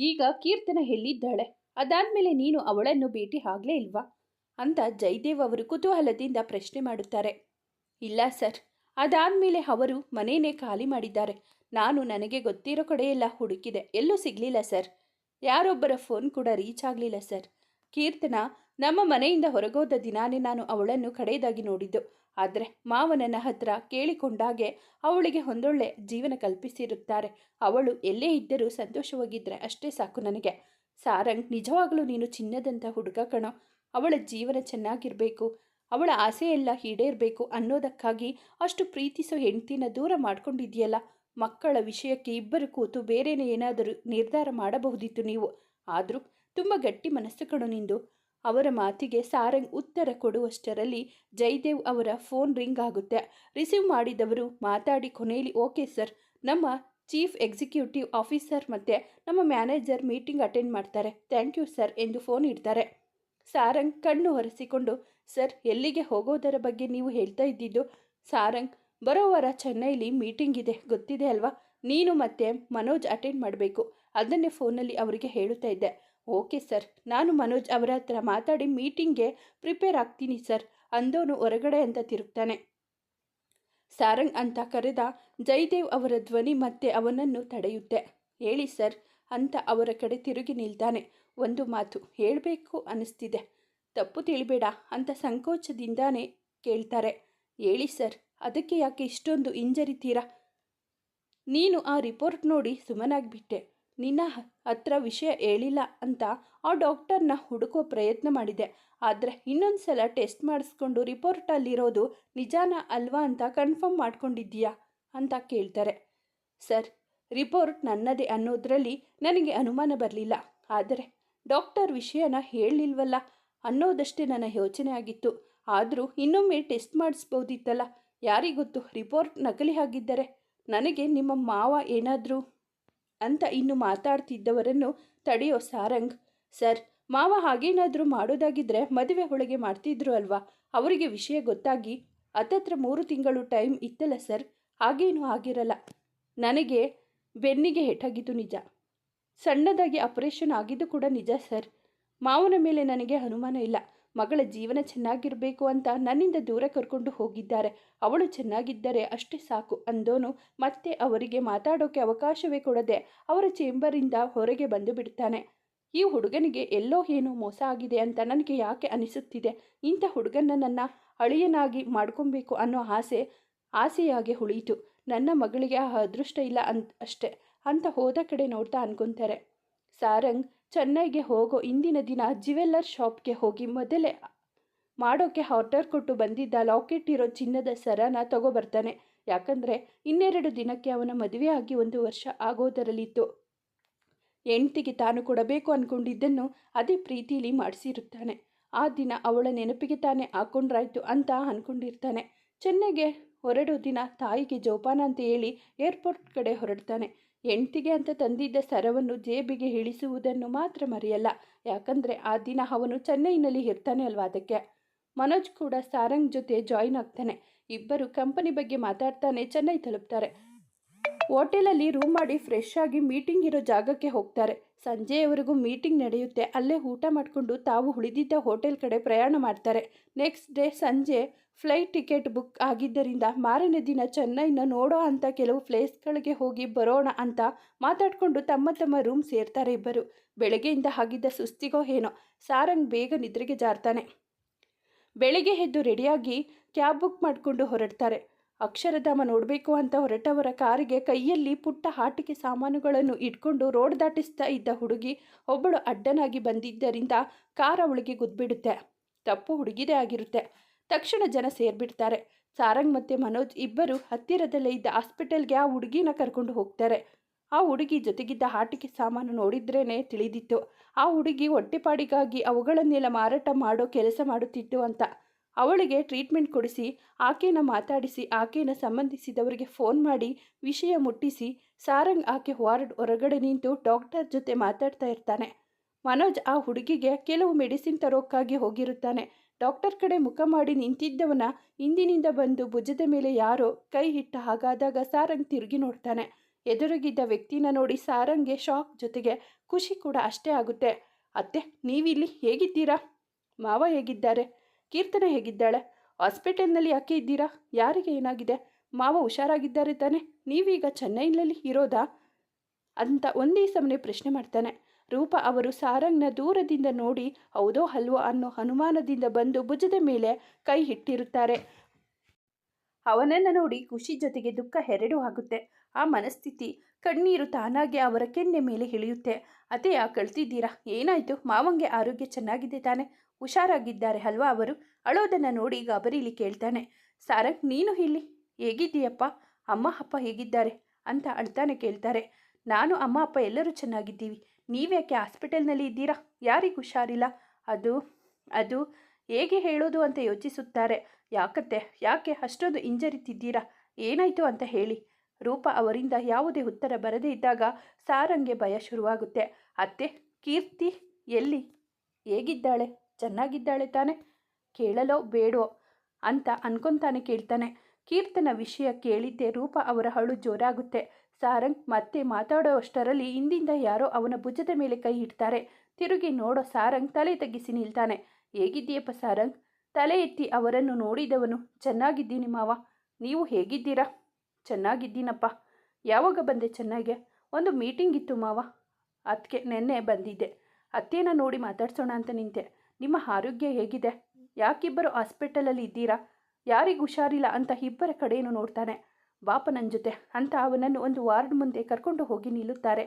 ಈಗ ಕೀರ್ತನ ಎಲ್ಲಿದ್ದಾಳೆ ಅದಾದ್ಮೇಲೆ ನೀನು ಅವಳನ್ನು ಭೇಟಿ ಆಗ್ಲೇ ಇಲ್ವಾ? ಅಂತ ಜಯದೇವ್ ಅವರು ಕುತೂಹಲದಿಂದ ಪ್ರಶ್ನೆ ಮಾಡುತ್ತಾರೆ. ಇಲ್ಲ ಸರ್. ಅದಾದ್ಮೇಲೆ ಅವರು ಮನೆಯೇ ಖಾಲಿ ಮಾಡಿದ್ದಾರೆ. ನಾನು ನನಗೆ ಗೊತ್ತಿರೋ ಕಡೆಯೆಲ್ಲ ಹುಡುಕಿದೆ. ಎಲ್ಲೂ ಸಿಗಲಿಲ್ಲ ಸರ್. ಯಾರೊಬ್ಬರ ಫೋನ್ ಕೂಡ ರೀಚ್ ಆಗಲಿಲ್ಲ ಸರ್. ಕೀರ್ತನ ನಮ್ಮ ಮನೆಯಿಂದ ಹೊರಗೋದ ದಿನಾನೇ ನಾನು ಅವಳನ್ನು ಕಡೆಯದಾಗಿ ನೋಡಿದ್ದು. ಆದರೆ ಮಾವನನ್ನ ಹತ್ರ ಕೇಳಿಕೊಂಡಾಗೆ ಅವಳಿಗೆ ಒಂದೊಳ್ಳೆ ಜೀವನ ಕಲ್ಪಿಸಿರುತ್ತಾರೆ. ಅವಳು ಎಲ್ಲೇ ಇದ್ದರೂ ಸಂತೋಷವಾಗಿದ್ದರೆ ಅಷ್ಟೇ ಸಾಕು ನನಗೆ. ಸಾರಂಗ್, ನಿಜವಾಗಲೂ ನೀನು ಚಿನ್ನದಂಥ ಹುಡುಗ ಕಣೋ. ಅವಳ ಜೀವನ ಚೆನ್ನಾಗಿರಬೇಕು. ಅವಳ ಆಸೆಯೆಲ್ಲ ಈಡೇರಬೇಕು ಅನ್ನೋದಕ್ಕಾಗಿ ಅಷ್ಟು ಪ್ರೀತಿಸೋ ಹೆಂಡ್ತಿನ ದೂರ ಮಾಡ್ಕೊಂಡಿದ್ಯಲ್ಲ ಮಕ್ಕಳ ವಿಷಯಕ್ಕೆ ಇಬ್ಬರು ಕೂತು ಬೇರೆನೇ ಏನಾದರೂ ನಿರ್ಧಾರ ಮಾಡಬಹುದಿತ್ತು ನೀವು. ಆದರೂ ತುಂಬ ಗಟ್ಟಿ ಮನಸ್ಸು ಕಣೋ ನಿಂದು. ಅವರ ಮಾತಿಗೆ ಸಾರಂಗ್ ಉತ್ತರ ಕೊಡುವಷ್ಟರಲ್ಲಿ ಜಯದೇವ್ ಅವರ ಫೋನ್ ರಿಂಗ್ ಆಗುತ್ತೆ. ರಿಸೀವ್ ಮಾಡಿದವರು ಮಾತಾಡಿ ಕೊನೆಯಲ್ಲಿ, ಓಕೆ ಸರ್, ನಮ್ಮ ಚೀಫ್ ಎಕ್ಸಿಕ್ಯೂಟಿವ್ ಆಫೀಸರ್ ಮತ್ತು ನಮ್ಮ ಮ್ಯಾನೇಜರ್ ಮೀಟಿಂಗ್ ಅಟೆಂಡ್ ಮಾಡ್ತಾರೆ. ಥ್ಯಾಂಕ್ ಯು ಸರ್ ಎಂದು ಫೋನ್ ಇಡ್ತಾರೆ. ಸಾರಂಗ್ ಕಣ್ಣು ಒರೆಸಿಕೊಂಡು, ಸರ್, ಎಲ್ಲಿಗೆ ಹೋಗೋದರ ಬಗ್ಗೆ ನೀವು ಹೇಳ್ತಾ ಇದ್ದಿದ್ದು? ಸಾರಂಗ್, ಬರೋ ವಾರ ಚೆನ್ನೈಲಿ ಮೀಟಿಂಗ್ ಇದೆ, ಗೊತ್ತಿದೆ ಅಲ್ವಾ? ನೀನು ಮತ್ತೆ ಮನೋಜ್ ಅಟೆಂಡ್ ಮಾಡಬೇಕು. ಅದನ್ನೇ ಫೋನಲ್ಲಿ ಅವರಿಗೆ ಹೇಳುತ್ತಾ ಇದ್ದೆ. Okay sir. ನಾನು ಮನೋಜ್ ಅವರ ಹತ್ರ ಮಾತಾಡಿ ಮೀಟಿಂಗ್ಗೆ ಪ್ರಿಪೇರ್ ಆಗ್ತೀನಿ ಸರ್. ಅಂದೋನು ಹೊರಗಡೆ ಅಂತ ತಿರುಗ್ತಾನೆ. ಸಾರಂಗ್ ಅಂತ ಕರೆದ ಜಯದೇವ್ ಅವರ ಧ್ವನಿ ಮತ್ತೆ ಅವನನ್ನು ತಡೆಯುತ್ತೆ. ಹೇಳಿ ಸರ್ ಅಂತ ಅವರ ಕಡೆ ತಿರುಗಿ ನಿಲ್ತಾನೆ. ಒಂದು ಮಾತು, ಹೇಳಬೇಕು ಅನ್ನಿಸ್ತಿದೆ ತಪ್ಪು ತಿಳಿಬೇಡ ಅಂತ ಸಂಕೋಚದಿಂದಾನೇ ಕೇಳ್ತಾರೆ. ಹೇಳಿ ಸರ್, ಅದಕ್ಕೆ ಯಾಕೆ ಇಷ್ಟೊಂದು ಹಿಂಜರಿತೀರಾ ನೀನು ಆ ರಿಪೋರ್ಟ್ ನೋಡಿ ಸುಮ್ಮನಾಗ್ಬಿಟ್ಟೆ ನಿನ್ನ ಹತ್ರ ವಿಷಯ ಹೇಳಿಲ್ಲ ಅಂತ ಆ ಡಾಕ್ಟರ್ನ ಹುಡುಕೋ ಪ್ರಯತ್ನ ಮಾಡಿದೆ. ಆದರೆ ಇನ್ನೊಂದು ಸಲ ಟೆಸ್ಟ್ ಮಾಡಿಸ್ಕೊಂಡು ರಿಪೋರ್ಟಲ್ಲಿರೋದು ನಿಜಾನ ಅಲ್ವಾ ಅಂತ ಕನ್ಫರ್ಮ್ ಮಾಡ್ಕೊಂಡಿದ್ದೀಯಾ ಅಂತ ಕೇಳ್ತಾರೆ. ಸರ್, ರಿಪೋರ್ಟ್ ನನ್ನದೇ ಅನ್ನೋದ್ರಲ್ಲಿ ನನಗೆ ಅನುಮಾನ ಬರಲಿಲ್ಲ. ಆದರೆ ಡಾಕ್ಟರ್ ವಿಷಯನ ಹೇಳಲಿಲ್ವಲ್ಲ ಅನ್ನೋದಷ್ಟೇ ನನ್ನ ಯೋಚನೆ ಆಗಿತ್ತು. ಆದರೂ ಇನ್ನೊಮ್ಮೆ ಟೆಸ್ಟ್ ಮಾಡಿಸ್ಬೋದಿತ್ತಲ್ಲ, ಯಾರಿಗೊತ್ತು ರಿಪೋರ್ಟ್ ನಕಲಿ ಆಗಿದ್ದರೆ? ನನಗೆ ನಿಮ್ಮ ಮಾವ ಏನಾದರೂ ಅಂತ ಇನ್ನು ಮಾತಾಡ್ತಿದ್ದವರನ್ನು ತಡೆಯೋ ಸಾರಂಗ್. ಸರ್, ಮಾವ ಹಾಗೇನಾದರೂ ಮಾಡೋದಾಗಿದ್ದರೆ ಮದುವೆ ಒಳಗೆ ಮಾಡ್ತಿದ್ರು ಅಲ್ವಾ? ಅವರಿಗೆ ವಿಷಯ ಗೊತ್ತಾಗಿ ಹತ್ತತ್ರ ಮೂರು ತಿಂಗಳು ಟೈಮ್ ಇತ್ತಲ್ಲ ಸರ್? ಹಾಗೇನೂ ಆಗಿರಲ್ಲ. ನನಗೆ ಬೆನ್ನಿಗೆ ಹೆಟ್ಟಾಗಿದ್ದು ನಿಜ. ಸಣ್ಣದಾಗಿ ಆಪರೇಷನ್ ಆಗಿದ್ದು ಕೂಡ ನಿಜ ಸರ್. ಮಾವನ ಮೇಲೆ ನನಗೆ ಅನುಮಾನ ಇಲ್ಲ. ಮಗಳ ಜೀವನ ಚೆನ್ನಾಗಿರಬೇಕು ಅಂತ ನನ್ನಿಂದ ದೂರ ಕರ್ಕೊಂಡು ಹೋಗಿದ್ದಾರೆ. ಅವಳು ಚೆನ್ನಾಗಿದ್ದರೆ ಅಷ್ಟೇ ಸಾಕು ಅಂದೋನು ಮತ್ತೆ ಅವರಿಗೆ ಮಾತಾಡೋಕೆ ಅವಕಾಶವೇ ಕೊಡದೆ ಅವರ ಚೇಂಬರಿಂದ ಹೊರಗೆ ಬಂದು ಬಿಡ್ತಾನೆ. ಈ ಹುಡುಗನಿಗೆ ಎಲ್ಲೋ ಏನೋ ಮೋಸ ಆಗಿದೆ ಅಂತ ನನಗೆ ಯಾಕೆ ಅನಿಸುತ್ತಿದೆ? ಇಂಥ ಹುಡುಗನ ನನ್ನ ಅಳಿಯನಾಗಿ ಮಾಡ್ಕೊಬೇಕು ಅನ್ನೋ ಆಸೆ, ಆಸೆಯಾಗಿ ಉಳಿಯಿತು. ನನ್ನ ಮಗಳಿಗೆ ಆ ಅದೃಷ್ಟ ಇಲ್ಲ ಅಂತ ಅಷ್ಟೆ. ಅಂತ ಹೋದ ಕಡೆ ನೋಡ್ತಾ ಅನ್ಕೊಂತಾರೆ. ಸಾರಂಗ್ ಚೆನ್ನೈಗೆ ಹೋಗೋ ಇಂದಿನ ದಿನ ಜ್ಯುವೆಲ್ಲರ್ ಶಾಪ್ಗೆ ಹೋಗಿ ಮೊದಲೇ ಮಾಡೋಕ್ಕೆ ಆರ್ಡರ್ ಕೊಟ್ಟು ಬಂದಿದ್ದ ಲಾಕೆಟ್ ಇರೋ ಚಿನ್ನದ ಸರನ ತಗೋಬರ್ತಾನೆ. ಯಾಕಂದರೆ ಇನ್ನೆರಡು ದಿನಕ್ಕೆ ಅವನ ಮದುವೆ ಆಗಿ ಒಂದು ವರ್ಷ ಆಗೋದರಲ್ಲಿತ್ತು. ಹೆಂಡ್ತಿಗೆ ತಾನು ಕೊಡಬೇಕು ಅಂದ್ಕೊಂಡಿದ್ದನ್ನು ಅದೇ ಪ್ರೀತಿಲಿ ಮಾಡಿಸಿರುತ್ತಾನೆ. ಆ ದಿನ ಅವಳ ನೆನಪಿಗೆ ತಾನೇ ಹಾಕೊಂಡ್ರಾಯ್ತು ಅಂತ ಅಂದ್ಕೊಂಡಿರ್ತಾನೆ ಚೆನ್ನೈಗೆ ಹೊರಡೋ ದಿನ ತಾಯಿಗೆ ಜೋಪಾನ ಅಂತ ಹೇಳಿ ಏರ್ಪೋರ್ಟ್ ಕಡೆ ಹೊರಡ್ತಾನೆ. ಹೆಂಡ್ತಿಗೆ ಅಂತ ತಂದಿದ್ದ ಸರವನ್ನು ಜೇಬಿಗೆ ಇಳಿಸುವುದನ್ನು ಮಾತ್ರ ಮರೆಯಲ್ಲ. ಯಾಕಂದರೆ ಆ ದಿನ ಅವನು ಚೆನ್ನೈನಲ್ಲಿ ಇರ್ತಾನೆ ಅಲ್ವಾ ಅದಕ್ಕೆ? ಮನೋಜ್ ಕೂಡ ಸಾರಂಗ್ ಜೊತೆ ಜಾಯಿನ್ ಆಗ್ತಾನೆ. ಇಬ್ಬರು ಕಂಪನಿ ಬಗ್ಗೆ ಮಾತಾಡ್ತಾನೆ ಚೆನ್ನೈ ತಲುಪ್ತಾರೆ. ಹೋಟೆಲಲ್ಲಿ ರೂಮ್ ಮಾಡಿ ಫ್ರೆಶ್ ಆಗಿ ಮೀಟಿಂಗ್ ಇರೋ ಜಾಗಕ್ಕೆ ಹೋಗ್ತಾರೆ. ಸಂಜೆಯವರೆಗೂ ಮೀಟಿಂಗ್ ನಡೆಯುತ್ತೆ. ಅಲ್ಲೇ ಊಟ ಮಾಡಿಕೊಂಡು ತಾವು ಉಳಿದಿದ್ದ ಹೋಟೆಲ್ ಕಡೆ ಪ್ರಯಾಣ ಮಾಡ್ತಾರೆ. ನೆಕ್ಸ್ಟ್ ಡೇ ಸಂಜೆ ಫ್ಲೈಟ್ ಟಿಕೆಟ್ ಬುಕ್ ಆಗಿದ್ದರಿಂದ ಮಾರನೇ ದಿನ ಚೆನ್ನೈನ ನೋಡೋ ಅಂತ ಕೆಲವು ಪ್ಲೇಸ್ಗಳಿಗೆ ಹೋಗಿ ಬರೋಣ ಅಂತ ಮಾತಾಡಿಕೊಂಡು ತಮ್ಮ ತಮ್ಮ ರೂಮ್ ಸೇರ್ತಾರೆ ಇಬ್ಬರು. ಬೆಳಗ್ಗೆಯಿಂದ ಆಗಿದ್ದ ಸುಸ್ತಿಗೋ ಏನೋ, ಸಾರಂಗ್ ಬೇಗ ನಿದ್ರೆಗೆ ಜಾರ್ತಾನೆ. ಬೆಳಿಗ್ಗೆ ಎದ್ದು ರೆಡಿಯಾಗಿ ಕ್ಯಾಬ್ ಬುಕ್ ಮಾಡಿಕೊಂಡು ಹೊರಡ್ತಾರೆ. ಅಕ್ಷರಧಾಮ ನೋಡಬೇಕು ಅಂತ ಹೊರಟವರ ಕಾರಿಗೆ ಕೈಯಲ್ಲಿ ಪುಟ್ಟ ಆಟಿಕೆ ಸಾಮಾನುಗಳನ್ನು ಇಟ್ಕೊಂಡು ರೋಡ್ ದಾಟಿಸ್ತಾ ಇದ್ದ ಹುಡುಗಿ ಒಬ್ಬಳು ಅಡ್ಡನಾಗಿ ಬಂದಿದ್ದರಿಂದ ಕಾರ್ ಅವಳಿಗೆ ಗುದ್ಬಿಡುತ್ತೆ. ತಪ್ಪು ಹುಡುಗಿದೇ ಆಗಿರುತ್ತೆ. ತಕ್ಷಣ ಜನ ಸೇರ್ಬಿಡ್ತಾರೆ. ಸಾರಂಗ್ ಮತ್ತು ಮನೋಜ್ ಇಬ್ಬರು ಹತ್ತಿರದಲ್ಲೇ ಇದ್ದ ಹಾಸ್ಪಿಟಲ್ಗೆ ಆ ಹುಡುಗಿನ ಕರ್ಕೊಂಡು ಹೋಗ್ತಾರೆ. ಆ ಹುಡುಗಿ ಜೊತೆಗಿದ್ದ ಆಟಿಕೆ ಸಾಮಾನು ನೋಡಿದ್ರೇ ತಿಳಿದಿತ್ತು. ಆ ಹುಡುಗಿ ಹೊಟ್ಟೆಪಾಡಿಗಾಗಿ ಅವುಗಳನ್ನೆಲ್ಲ ಮಾರಾಟ ಮಾಡೋ ಕೆಲಸ ಮಾಡುತ್ತಿತ್ತು ಅಂತ. ಅವಳಿಗೆ ಟ್ರೀಟ್ಮೆಂಟ್ ಕೊಡಿಸಿ, ಆಕೆನ ಮಾತಾಡಿಸಿ, ಆಕೆನ ಸಂಬಂಧಿಸಿದವರಿಗೆ ಫೋನ್ ಮಾಡಿ ವಿಷಯ ಮುಟ್ಟಿಸಿ, ಸಾರಂಗ್ ಆಕೆ ವಾರ್ಡ್ ಹೊರಗಡೆ ನಿಂತು ಡಾಕ್ಟರ್ ಜೊತೆ ಮಾತಾಡ್ತಾ ಇರ್ತಾನೆ. ಮನೋಜ್ ಆ ಹುಡುಗಿಗೆ ಕೆಲವು ಮೆಡಿಸಿನ್ ತರೋಕ್ಕಾಗಿ ಹೋಗಿರುತ್ತಾನೆ. ಡಾಕ್ಟರ್ ಕಡೆ ಮುಖ ಮಾಡಿ ನಿಂತಿದ್ದವನ ಹಿಂದಿನಿಂದ ಬಂದು ಭುಜದ ಮೇಲೆ ಯಾರೋ ಕೈ ಇಟ್ಟ ಹಾಗಾದಾಗ ಸಾರಂಗ್ ತಿರುಗಿ ನೋಡ್ತಾನೆ. ಎದುರುಗಿದ್ದ ವ್ಯಕ್ತಿನ ನೋಡಿ ಸಾರಂಗೆ ಶಾಕ್ ಜೊತೆಗೆ ಖುಷಿ ಕೂಡ ಅಷ್ಟೇ ಆಗುತ್ತೆ. ಅತ್ತೆ, ನೀವಿಲ್ಲಿ ಹೇಗಿದ್ದೀರಾ? ಮಾವ ಹೇಗಿದ್ದಾರೆ? ಕೀರ್ತನ ಹೇಗಿದ್ದಾಳೆ? ಹಾಸ್ಪಿಟಲ್ನಲ್ಲಿ ಯಾಕೆ ಇದ್ದೀರಾ? ಯಾರಿಗೆ ಏನಾಗಿದೆ? ಮಾವ ಹುಷಾರಾಗಿದ್ದಾರೆ ತಾನೆ. ನೀವೀಗ ಚೆನ್ನೈನಲ್ಲಿ ಇರೋದಾ? ಅಂತ ಒಂದೇ ಸಮನೆ ಪ್ರಶ್ನೆ ಮಾಡ್ತಾನೆ. ರೂಪ ಅವರು ಸಾರಂಗ್ನ ದೂರದಿಂದ ನೋಡಿ, ಹೌದೋ ಅಲ್ವೋ ಅನ್ನೋ ಹನುಮಾನದಿಂದ ಬಂದು ಭುಜದ ಮೇಲೆ ಕೈ ಇಟ್ಟಿರುತ್ತಾರೆ. ಅವನನ್ನು ನೋಡಿ ಖುಷಿ ಜೊತೆಗೆ ದುಃಖ ಹೆರಡು ಆಗುತ್ತೆ. ಆ ಮನಸ್ಥಿತಿ ಕಣ್ಣೀರು ತಾನಾಗೆ ಅವರ ಕೆನ್ನೆ ಮೇಲೆ ಇಳಿಯುತ್ತೆ. ಆ ಕಳ್ತಿದ್ದೀರಾ? ಏನಾಯಿತು? ಮಾವಂಗೆ ಆರೋಗ್ಯ ಚೆನ್ನಾಗಿದೆ ತಾನೆ? ಹುಷಾರಾಗಿದ್ದಾರೆ ಅಲ್ವಾ ಅವರು? ಅಳೋದನ್ನು ನೋಡಿ ಗಾಬರಿಲಿ ಕೇಳ್ತಾನೆ. ಸಾರಂಗ್, ನೀನು ಇಲ್ಲಿ? ಹೇಗಿದ್ದೀಯಪ್ಪ? ಅಮ್ಮ, ಅಪ್ಪ ಹೇಗಿದ್ದಾರೆ? ಅಂತ ಅಳ್ತಾನೆ ಕೇಳ್ತಾರೆ. ನಾನು, ಅಮ್ಮ, ಅಪ್ಪ ಎಲ್ಲರೂ ಚೆನ್ನಾಗಿದ್ದೀವಿ. ನೀವ್ಯಾಕೆ ಹಾಸ್ಪಿಟಲ್ನಲ್ಲಿ ಇದ್ದೀರಾ? ಯಾರಿಗೆ ಹುಷಾರಿಲ್ಲ. ಅದು ಅದು ಹೇಗೆ ಹೇಳೋದು ಅಂತ ಯೋಚಿಸುತ್ತಾರೆ. ಯಾಕತ್ತೆ? ಯಾಕೆ ಅಷ್ಟೊಂದು ಹಿಂಜರಿತಿದ್ದೀರಾ? ಏನಾಯಿತು ಅಂತ ಹೇಳಿ. ರೂಪ ಅವರಿಂದ ಯಾವುದೇ ಉತ್ತರ ಬರದೇ ಇದ್ದಾಗ ಸಾರಂಗೆ ಭಯ ಶುರುವಾಗುತ್ತೆ. ಅತ್ತೆ, ಕೀರ್ತಿ ಎಲ್ಲಿ? ಹೇಗಿದ್ದಾಳೆ? ಚೆನ್ನಾಗಿದ್ದಾಳೆ ತಾನೆ? ಕೇಳಲೋ ಬೇಡೋ ಅಂತ ಅನ್ಕೊಂತಾನೆ ಕೇಳ್ತಾನೆ. ಕೀರ್ತನ ವಿಷಯ ಕೇಳಿದ್ದೆ ರೂಪ ಅವರ ಹಳು ಜೋರಾಗುತ್ತೆ. ಸಾರಂಗ್ ಮತ್ತೆ ಮಾತಾಡೋ ಅಷ್ಟರಲ್ಲಿ ಹಿಂದಿಂದ ಯಾರೋ ಅವನ ಭುಜದ ಮೇಲೆ ಕೈ ಇಡ್ತಾರೆ. ತಿರುಗಿ ನೋಡೋ ಸಾರಂಗ್ ತಲೆ ತಗ್ಗಿಸಿ ನಿಲ್ತಾನೆ. ಹೇಗಿದ್ದೀಯಪ್ಪ ಸಾರಂಗ್? ತಲೆ ಎತ್ತಿ ಅವರನ್ನು ನೋಡಿದವನು ಚೆನ್ನಾಗಿದ್ದೀನಿ ಮಾವ. ನೀವು ಹೇಗಿದ್ದೀರಾ? ಚೆನ್ನಾಗಿದ್ದೀನಪ್ಪ. ಯಾವಾಗ ಬಂದೆ ಚೆನ್ನಾಗೆ? ಒಂದು ಮೀಟಿಂಗ್ ಇತ್ತು ಮಾವ. ಅದಕ್ಕೆ ನೆನ್ನೆ ಬಂದಿದ್ದೆ. ಅತ್ತೇನ ನೋಡಿ ಮಾತಾಡ್ಸೋಣ ಅಂತ ನಿಂತೆ. ನಿಮ್ಮ ಆರೋಗ್ಯ ಹೇಗಿದೆ? ಯಾಕಿಬ್ಬರು ಹಾಸ್ಪಿಟಲಲ್ಲಿ ಇದ್ದೀರಾ? ಯಾರಿಗೂ ಹುಷಾರಿಲ್ಲ ಅಂತ ಇಬ್ಬರ ಕಡೆಯನ್ನು ನೋಡ್ತಾನೆ. ಬಾಪ ನನ್ನ ಜೊತೆ ಅಂತ ಅವನನ್ನು ಒಂದು ವಾರ್ಡ್ ಮುಂದೆ ಕರ್ಕೊಂಡು ಹೋಗಿ ನಿಲ್ಲುತ್ತಾರೆ.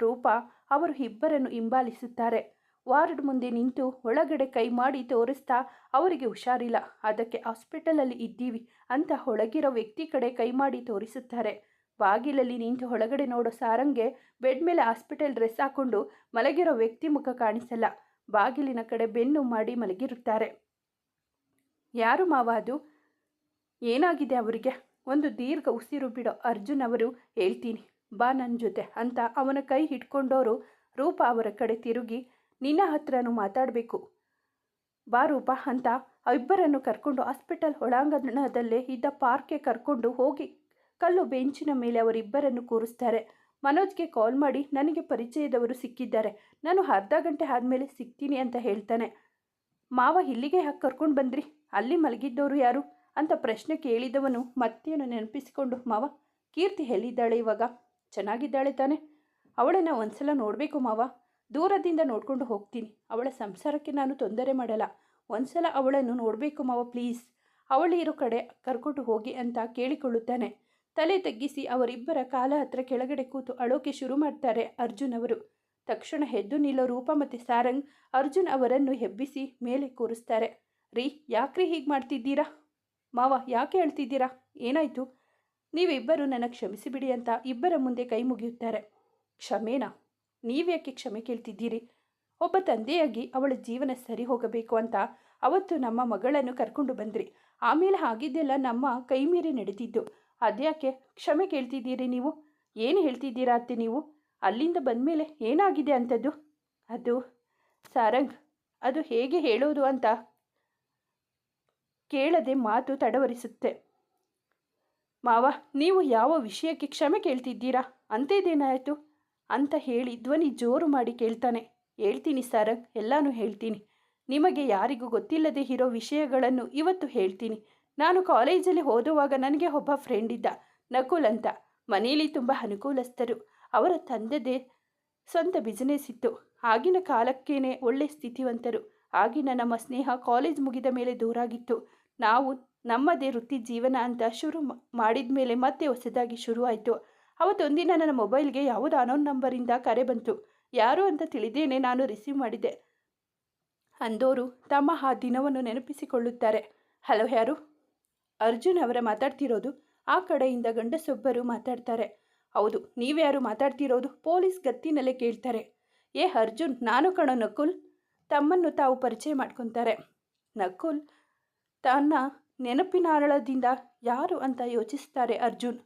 ರೂಪ, ಅವರು ಇಬ್ಬರನ್ನು ಹಿಂಬಾಲಿಸುತ್ತಾರೆ. ವಾರ್ಡ್ ಮುಂದೆ ನಿಂತು ಒಳಗಡೆ ಕೈ ಮಾಡಿ ತೋರಿಸ್ತಾ, ಅವರಿಗೆ ಹುಷಾರಿಲ್ಲ. ಅದಕ್ಕೆ ಹಾಸ್ಪಿಟಲಲ್ಲಿ ಇದ್ದೀವಿ ಅಂತ ಒಳಗಿರೋ ವ್ಯಕ್ತಿ ಕಡೆ ಕೈ ಮಾಡಿ ತೋರಿಸುತ್ತಾರೆ. ಬಾಗಿಲಲ್ಲಿ ನಿಂತು ಒಳಗಡೆ ನೋಡೋ ಸಾರಂಗೆ ಬೆಡ್ ಮೇಲೆ ಹಾಸ್ಪಿಟಲ್ ಡ್ರೆಸ್ ಹಾಕೊಂಡು ಮಲಗಿರೋ ವ್ಯಕ್ತಿ ಮುಖ ಕಾಣಿಸಲ್ಲ. ಬಾಗಿಲಿನ ಕಡೆ ಬೆನ್ನು ಮಾಡಿ ಮಲಗಿರುತ್ತಾರೆ. ಯಾರು ಮಾವ ಅದು? ಏನಾಗಿದೆ ಅವರಿಗೆ? ಒಂದು ದೀರ್ಘ ಉಸಿರು ಬಿಡೋ, ಅರ್ಜುನ್ ಅವರು ಹೇಳ್ತೀನಿ. ಬಾ ನನ್ನ ಜೊತೆ ಅಂತ ಅವನ ಕೈ ಹಿಡ್ಕೊಂಡವರು ರೂಪ ಅವರ ಕಡೆ ತಿರುಗಿ, ನಿನ್ನ ಹತ್ರನೂ ಮಾತಾಡಬೇಕು. ಬಾ ರೂಪ ಅಂತ ಇಬ್ಬರನ್ನು ಕರ್ಕೊಂಡು ಹಾಸ್ಪಿಟಲ್ ಒಳಾಂಗಣದಲ್ಲೇ ಇದ್ದ ಪಾರ್ಕ್ಗೆ ಕರ್ಕೊಂಡು ಹೋಗಿ, ಕಲ್ಲು ಬೆಂಚಿನ ಮೇಲೆ ಅವರಿಬ್ಬರನ್ನು ಕೂರಿಸ್ತಾರೆ. ಮನೋಜ್ಗೆ ಕಾಲ್ ಮಾಡಿ, ನನಗೆ ಪರಿಚಯದವರು ಸಿಕ್ಕಿದ್ದಾರೆ. ನಾನು ಅರ್ಧ ಗಂಟೆ ಆದಮೇಲೆ ಸಿಗ್ತೀನಿ ಅಂತ ಹೇಳ್ತಾನೆ. ಮಾವ, ಇಲ್ಲಿಗೆ ಯಾಕೆ ಕರ್ಕೊಂಡು ಬಂದ್ರಿ? ಅಲ್ಲಿ ಮಲಗಿದ್ದವರು ಯಾರು? ಅಂತ ಪ್ರಶ್ನೆ ಕೇಳಿದವನು ಮತ್ತೇನು ನೆನಪಿಸಿಕೊಂಡು, ಮಾವ, ಕೀರ್ತಿ ಎಲ್ಲಿದ್ದಾಳೆ ಇವಾಗ? ಚೆನ್ನಾಗಿದ್ದಾಳೆ ತಾನೆ. ಅವಳನ್ನು ಒಂದ್ಸಲ ನೋಡಬೇಕು, ಮಾವ. ದೂರದಿಂದ ನೋಡ್ಕೊಂಡು ಹೋಗ್ತೀನಿ. ಅವಳ ಸಂಸಾರಕ್ಕೆ ನಾನು ತೊಂದರೆ ಮಾಡಲ್ಲ. ಒಂದ್ಸಲ ಅವಳನ್ನು ನೋಡಬೇಕು, ಮಾವ, ಪ್ಲೀಸ್. ಅವಳಿರೋ ಕಡೆ ಕರ್ಕೊಂಡು ಹೋಗಿ ಅಂತ ಕೇಳಿಕೊಳ್ಳುತ್ತಾನೆ. ತಲೆ ತಗ್ಗಿಸಿ ಅವರಿಬ್ಬರ ಕಾಲ ಹತ್ರ ಕೆಳಗಡೆ ಕೂತು ಅಳೋಕೆ ಶುರು ಮಾಡ್ತಾರೆ ಅರ್ಜುನ್ ಅವರು. ತಕ್ಷಣ ಎದ್ದು ನಿಲ್ಲೋ ರೂಪ ಮತ್ತು ಸಾರಂಗ್ ಅರ್ಜುನ್ ಅವರನ್ನು ಹೆಬ್ಬಿಸಿ ಮೇಲೆ ಕೂರಿಸ್ತಾರೆ. ರೀ, ಯಾಕ್ರಿ ಹೀಗೆ ಮಾಡ್ತಿದ್ದೀರಾ? ಮಾವ, ಯಾಕೆ ಹೇಳ್ತಿದ್ದೀರಾ ಏನಾಯಿತು? ನೀವಿಬ್ಬರು ನನ್ನ ಕ್ಷಮಿಸಿಬಿಡಿ ಅಂತ ಇಬ್ಬರ ಮುಂದೆ ಕೈ ಮುಗಿಯುತ್ತಾರೆ. ಕ್ಷಮೇನಾ? ನೀವ್ಯಾಕೆ ಕ್ಷಮೆ ಕೇಳ್ತಿದ್ದೀರಿ? ಒಬ್ಬ ತಂದೆಯಾಗಿ ಅವಳ ಜೀವನ ಸರಿ ಹೋಗಬೇಕು ಅಂತ ಅವತ್ತು ನಮ್ಮ ಮಗಳನ್ನು ಕರ್ಕೊಂಡು ಬಂದ್ರಿ. ಆಮೇಲೆ ಹಾಗಿದ್ದೆಲ್ಲ ನಮ್ಮ ಕೈ ಮೀರಿ ನಡೆದಿದ್ದು. ಅದ್ಯಾಕೆ ಕ್ಷಮೆ ಕೇಳ್ತಿದ್ದೀರಿ ನೀವು? ಏನು ಹೇಳ್ತಿದ್ದೀರಾ ಅತ್ತೆ ನೀವು? ಅಲ್ಲಿಂದ ಬಂದಮೇಲೆ ಏನಾಗಿದೆ ಅಂಥದ್ದು ಅದು, ಸಾರಂಗ್, ಅದು ಹೇಗೆ ಹೇಳೋದು ಅಂತ ಕೇಳದೆ ಮಾತು ತಡವರಿಸುತ್ತೆ. ಮಾವ, ನೀವು ಯಾವ ವಿಷಯಕ್ಕೆ ಕ್ಷಮೆ ಕೇಳ್ತಿದ್ದೀರಾ? ಅಂಥದ್ದೇನಾಯಿತು ಅಂತ ಹೇಳಿ ಧ್ವನಿ ಜೋರು ಮಾಡಿ ಕೇಳ್ತಾನೆ. ಹೇಳ್ತೀನಿ ಸಾರಂಗ್, ಎಲ್ಲನೂ ಹೇಳ್ತೀನಿ. ನಿಮಗೆ ಯಾರಿಗೂ ಗೊತ್ತಿಲ್ಲದೆ ಇರೋ ವಿಷಯಗಳನ್ನು ಇವತ್ತು ಹೇಳ್ತೀನಿ. ನಾನು ಕಾಲೇಜಲ್ಲಿ ಓದುವಾಗ ನನಗೆ ಒಬ್ಬ ಫ್ರೆಂಡ್ ಇದ್ದ, ನಕುಲ್ ಅಂತ. ಮನೆಯಲ್ಲಿ ತುಂಬ ಅನುಕೂಲಸ್ಥರು. ಅವರ ತಂದೆದೇ ಸ್ವಂತ ಬಿಸಿನೆಸ್ ಇತ್ತು. ಆಗಿನ ಕಾಲಕ್ಕೇನೆ ಒಳ್ಳೆ ಸ್ಥಿತಿವಂತರು. ಆಗಿನ ನಮ್ಮ ಸ್ನೇಹ ಕಾಲೇಜ್ ಮುಗಿದ ಮೇಲೆ ದೂರಾಗಿತ್ತು. ನಾವು ನಮ್ಮದೇ ವೃತ್ತಿ ಜೀವನ ಅಂತ ಶುರು ಮಾಡಿದ ಮೇಲೆ ಮತ್ತೆ ಹೊಸದಾಗಿ ಶುರುವಾಯಿತು. ಅವತ್ತೊಂದಿನ ನನ್ನ ಮೊಬೈಲ್ಗೆ ಯಾವುದೋ ಅನೋನ್ ನಂಬರಿಂದ ಕರೆ ಬಂತು. ಯಾರು ಅಂತ ತಿಳಿದೇನೆ ನಾನು ರಿಸೀವ್ ಮಾಡಿದೆ ಅಂದೋರು ತಮ್ಮ ಆ ದಿನವನ್ನು ನೆನಪಿಸಿಕೊಳ್ಳುತ್ತಾರೆ. ಹಲೋ ಯಾರು? ಅರ್ಜುನ್ ಅವರ ಮಾತಾಡ್ತಿರೋದು. ಆ ಕಡೆಯಿಂದ ಗಂಡಸೊಬ್ಬರು ಮಾತಾಡ್ತಾರೆ. ಹೌದು ನೀವ್ಯಾರು ಮಾತಾಡ್ತಿರೋದು? ಪೊಲೀಸ್ ಗತ್ತಿನಲ್ಲೇ ಕೇಳ್ತಾರೆ. ಏ ಅರ್ಜುನ್, ನಾನು ಕಣೋ ನಕುಲ್? ತಮ್ಮನ್ನು ತಾವು ಪರಿಚಯ ಮಾಡ್ಕೊತಾರೆ. ನಕುಲ್ ತನ್ನ ನೆನಪಿನಾರಳದಿಂದ ಯಾರು ಅಂತ ಯೋಚಿಸ್ತಾರೆ ಅರ್ಜುನ್.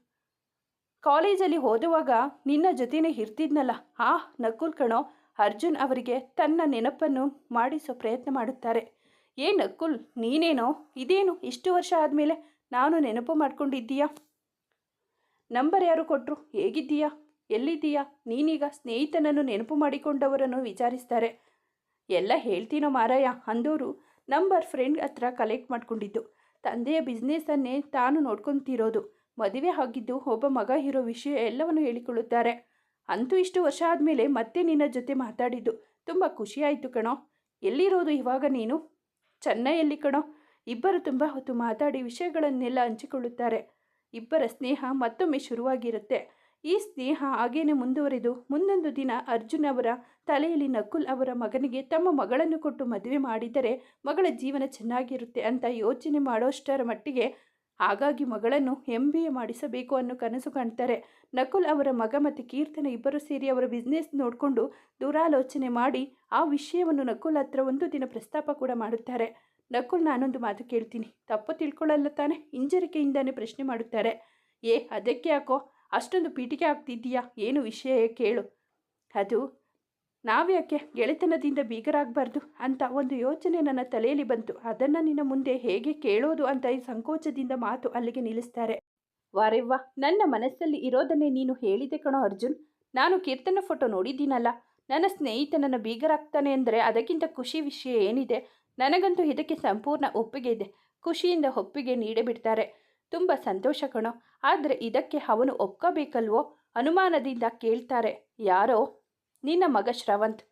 ಕಾಲೇಜಲ್ಲಿ ಓದುವಾಗ ನಿನ್ನ ಜೊತೆನೇ ಇರ್ತಿದ್ನಲ್ಲ, ಆ ನಕುಲ್ ಕಣೋ, ಅರ್ಜುನ್ ಅವರಿಗೆ ತನ್ನ ನೆನಪನ್ನು ಮಾಡಿಸೋ ಪ್ರಯತ್ನ ಮಾಡುತ್ತಾರೆ. ಏ ನಕುಲ್, ನೀನೇನೋ? ಇದೇನು? ಇಷ್ಟು ವರ್ಷ ಆದಮೇಲೆ ನಾನು ನೆನಪು ಮಾಡ್ಕೊಂಡಿದ್ದೀಯಾ? ನಂಬರ್ ಯಾರು ಕೊಟ್ಟರು ಹೇಗಿದ್ದೀಯಾ? ಎಲ್ಲಿದ್ದೀಯಾ? ನೀನೀಗ ಸ್ನೇಹಿತನನ್ನು ನೆನಪು ಮಾಡಿಕೊಂಡವರನ್ನು ವಿಚಾರಿಸ್ತಾರೆ. ಎಲ್ಲ ಹೇಳ್ತೀನೋ ಮಾರಾಯ ಅಂದವರು ನಂಬರ್ ಫ್ರೆಂಡ್ ಹತ್ರ ಕಲೆಕ್ಟ್ ಮಾಡ್ಕೊಂಡಿದ್ದು. ತಂದೆಯ ಬಿಸ್ನೆಸ್ಸನ್ನೇ ತಾನು ನೋಡ್ಕೊತಿರೋದು. ಮದುವೆ ಆಗಿದ್ದು ಒಬ್ಬ ಮಗ ಇರೋ ವಿಷಯ ಎಲ್ಲವನ್ನು ಹೇಳಿಕೊಳ್ಳುತ್ತಾರೆ. ಅಂತೂ ಇಷ್ಟು ವರ್ಷ ಆದಮೇಲೆ ಮತ್ತೆ ನಿನ್ನ ಜೊತೆ ಮಾತಾಡಿದ್ದು. ತುಂಬ ಖುಷಿಯಾಯಿತು ಕಣೋ. ಎಲ್ಲಿರೋದು ಇವಾಗ ನೀನು? ಚೆನ್ನೈಯಲ್ಲಿ ಕಣೋ. ಇಬ್ಬರು ತುಂಬ ಹೊತ್ತು ಮಾತಾಡಿ ವಿಷಯಗಳನ್ನೆಲ್ಲ ಹಂಚಿಕೊಳ್ಳುತ್ತಾರೆ. ಇಬ್ಬರ ಸ್ನೇಹ ಮತ್ತೊಮ್ಮೆ ಶುರುವಾಗಿರುತ್ತೆ. ಈ ಸ್ನೇಹ ಹಾಗೇನೆ ಮುಂದುವರೆದು ಮುಂದೊಂದು ದಿನ ಅರ್ಜುನ್ ಅವರ ತಲೆಯಲ್ಲಿ ನಕುಲ್ ಅವರ ಮಗನಿಗೆ ತಮ್ಮ ಮಗಳನ್ನು ಕೊಟ್ಟು ಮದುವೆ ಮಾಡಿದರೆ ಮಗಳ ಜೀವನ ಚೆನ್ನಾಗಿರುತ್ತೆ ಅಂತ ಯೋಚನೆ ಮಾಡೋಷ್ಟರ ಮಟ್ಟಿಗೆ ಹಾಗಾಗಿ ಮಗಳನ್ನು ಎಂ ಬಿ ಎ ಮಾಡಿಸಬೇಕು ಅನ್ನೋ ಕನಸು ಕಾಣ್ತಾರೆ. ನಕುಲ್ ಅವರ ಮಗ ಮತ್ತು ಕೀರ್ತನ ಇಬ್ಬರು ಸೇರಿ ಅವರ ಬಿಸ್ನೆಸ್ ನೋಡಿಕೊಂಡು ದೂರಾಲೋಚನೆ ಮಾಡಿ ಆ ವಿಷಯವನ್ನು ನಕುಲ್ ಹತ್ರ ಒಂದು ದಿನ ಪ್ರಸ್ತಾಪ ಕೂಡ ಮಾಡುತ್ತಾರೆ. ನಕುಲ್, ನಾನೊಂದು ಮಾತು ಕೇಳ್ತೀನಿ. ತಪ್ಪು ತಿಳ್ಕೊಳ್ಳಲ್ಲ ತಾನೆ? ಹಿಂಜರಿಕೆಯಿಂದಾನೇ ಪ್ರಶ್ನೆ ಮಾಡುತ್ತಾರೆ. ಏ, ಅದಕ್ಕೆ ಯಾಕೋ ಅಷ್ಟೊಂದು ಪೀಠಿಕೆ ಆಗ್ತಿದ್ದೀಯಾ? ಏನು ವಿಷಯ ಕೇಳು. ಅದು ನಾವ್ಯಾಕೆ ಗೆಳೆತನದಿಂದ ಬೀಗರಾಗಬಾರ್ದು ಅಂತ ಒಂದು ಯೋಚನೆ ನನ್ನ ತಲೆಯಲ್ಲಿ ಬಂತು. ಅದನ್ನು ನಿನ್ನ ಮುಂದೆ ಹೇಗೆ ಕೇಳೋದು ಅಂತ ಈ ಸಂಕೋಚದಿಂದ ಮಾತು ಅಲ್ಲಿಗೆ ನಿಲ್ಲಿಸ್ತಾರೆ. ವಾರೆವ್ವ, ನನ್ನ ಮನಸ್ಸಲ್ಲಿ ಇರೋದನ್ನೇ ನೀನು ಹೇಳಿದೆ ಕಣೋ ಅರ್ಜುನ್. ನಾನು ಕೀರ್ತನ ಫೋಟೋ ನೋಡಿದ್ದೀನಲ್ಲ. ನನ್ನ ಸ್ನೇಹಿತನನ್ನು ಬೀಗರಾಗ್ತಾನೆ ಅಂದರೆ ಅದಕ್ಕಿಂತ ಖುಷಿ ವಿಷಯ ಏನಿದೆ? ನನಗಂತೂ ಇದಕ್ಕೆ ಸಂಪೂರ್ಣ ಒಪ್ಪಿಗೆ ಇದೆ. ಖುಷಿಯಿಂದ ಒಪ್ಪಿಗೆ ನೀಡೇ ಬಿಡ್ತಾರೆ. ತುಂಬ ಸಂತೋಷ ಕಣೋ. ಆದರೆ ಇದಕ್ಕೆ ಅವನು ಒಪ್ಕೋಬೇಕಲ್ವೋ? ಅನುಮಾನದಿಂದ ಕೇಳ್ತಾರೆ. ಯಾರೋ? ನಿನ್ನ ಮಗ ಶ್ರವಂತ್.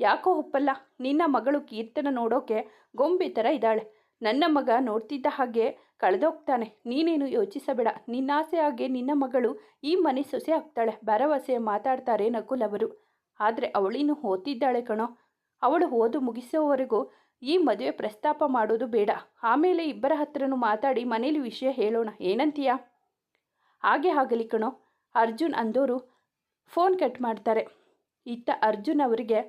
ಯಾಕೋ ಒಪ್ಪಲ್ಲ? ನಿನ್ನ ಮಗಳು ಕೀರ್ತನ ನೋಡೋಕೆ ಗೊಂಬೆ ಥರ ಇದ್ದಾಳೆ. ನನ್ನ ಮಗ ನೋಡ್ತಿದ್ದ ಹಾಗೆ ಕಳೆದೋಗ್ತಾನೆ. ನೀನೇನು ಯೋಚಿಸಬೇಡ. ನಿನ್ನಾಸೆ ಹಾಗೆ ನಿನ್ನ ಮಗಳು ಈ ಮನೆ ಸೊಸೆ ಆಗ್ತಾಳೆ. ಭರವಸೆ ಮಾತಾಡ್ತಾರೆ ನಕುಲ್ ಅವರು. ಆದರೆ ಅವಳಿನ್ನು ಓದ್ತಿದ್ದಾಳೆ ಕಣೋ. ಅವಳು ಓದು ಮುಗಿಸೋವರೆಗೂ ಈ ಮದುವೆ ಪ್ರಸ್ತಾಪ ಮಾಡೋದು ಬೇಡ. ಆಮೇಲೆ ಇಬ್ಬರ ಹತ್ರನೂ ಮಾತಾಡಿ ಮನೇಲಿ ವಿಷಯ ಹೇಳೋಣ. ಏನಂತೀಯ? ಹಾಗೆ ಆಗಲಿ ಕಣೋ. ಅರ್ಜುನ್ ಅಂದೋರು ಫೋನ್ ಕಟ್ ಮಾಡ್ತಾರೆ. ಇತ್ತ ಅರ್ಜುನ್ ಅವರಿಗೆ,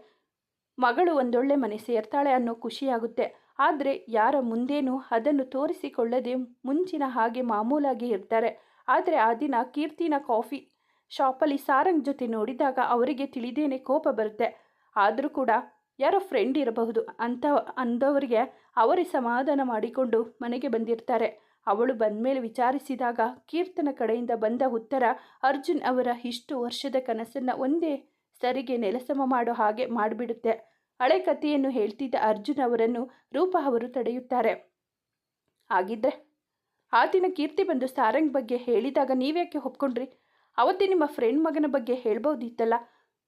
ಮಗಳು ಒಂದೊಳ್ಳೆ ಮನೆ ಸೇರ್ತಾಳೆ ಅನ್ನೋ ಖುಷಿಯಾಗುತ್ತೆ ಆದರೆ ಯಾರ ಮುಂದೇನು ಅದನ್ನು ತೋರಿಸಿಕೊಳ್ಳದೆ ಮುಂಚಿನ ಹಾಗೆ ಮಾಮೂಲಾಗಿ ಇರ್ತಾರೆ. ಆದರೆ ಆ ದಿನ ಕೀರ್ತಿನ ಕಾಫಿ ಶಾಪಲ್ಲಿ ಸಾರಂಗ್ ಜೊತೆ ನೋಡಿದಾಗ ಅವರಿಗೆ ತಿಳಿದೇನೆ ಕೋಪ ಬರುತ್ತೆ. ಆದರೂ ಕೂಡ ಯಾರೋ ಫ್ರೆಂಡ್ ಇರಬಹುದು ಅಂತ ಅಂದವರಿಗೆ ಅವರೇ ಸಮಾಧಾನ ಮಾಡಿಕೊಂಡು ಮನೆಗೆ ಬಂದಿರ್ತಾರೆ. ಅವಳು ಬಂದಮೇಲೆ ವಿಚಾರಿಸಿದಾಗ ಕೀರ್ತನ ಕಡೆಯಿಂದ ಬಂದ ಉತ್ತರ, ಅರ್ಜುನ್ ಅವರ ಇಷ್ಟು ವರ್ಷದ ಕನಸನ್ನು ಒಂದೇ ಸರಿಗೆ ನೆಲಸಮ ಮಾಡೋ ಹಾಗೆ ಮಾಡಿಬಿಡುತ್ತೆ. ಹಳೆ ಕಥೆಯನ್ನು ಹೇಳ್ತಿದ್ದ ಅರ್ಜುನ್ ಅವರನ್ನು ರೂಪ ಅವರು ತಡೆಯುತ್ತಾರೆ. ಹಾಗಿದ್ರೆ ಆ ದಿನ ಕೀರ್ತಿ ಬಂದು ಸಾರಂಗ್ ಬಗ್ಗೆ ಹೇಳಿದಾಗ ನೀವ್ಯಾಕೆ ಒಪ್ಕೊಂಡ್ರಿ? ಅವತ್ತೇ ನಿಮ್ಮ ಫ್ರೆಂಡ್ ಮಗನ ಬಗ್ಗೆ ಹೇಳ್ಬೋದಿತ್ತಲ್ಲ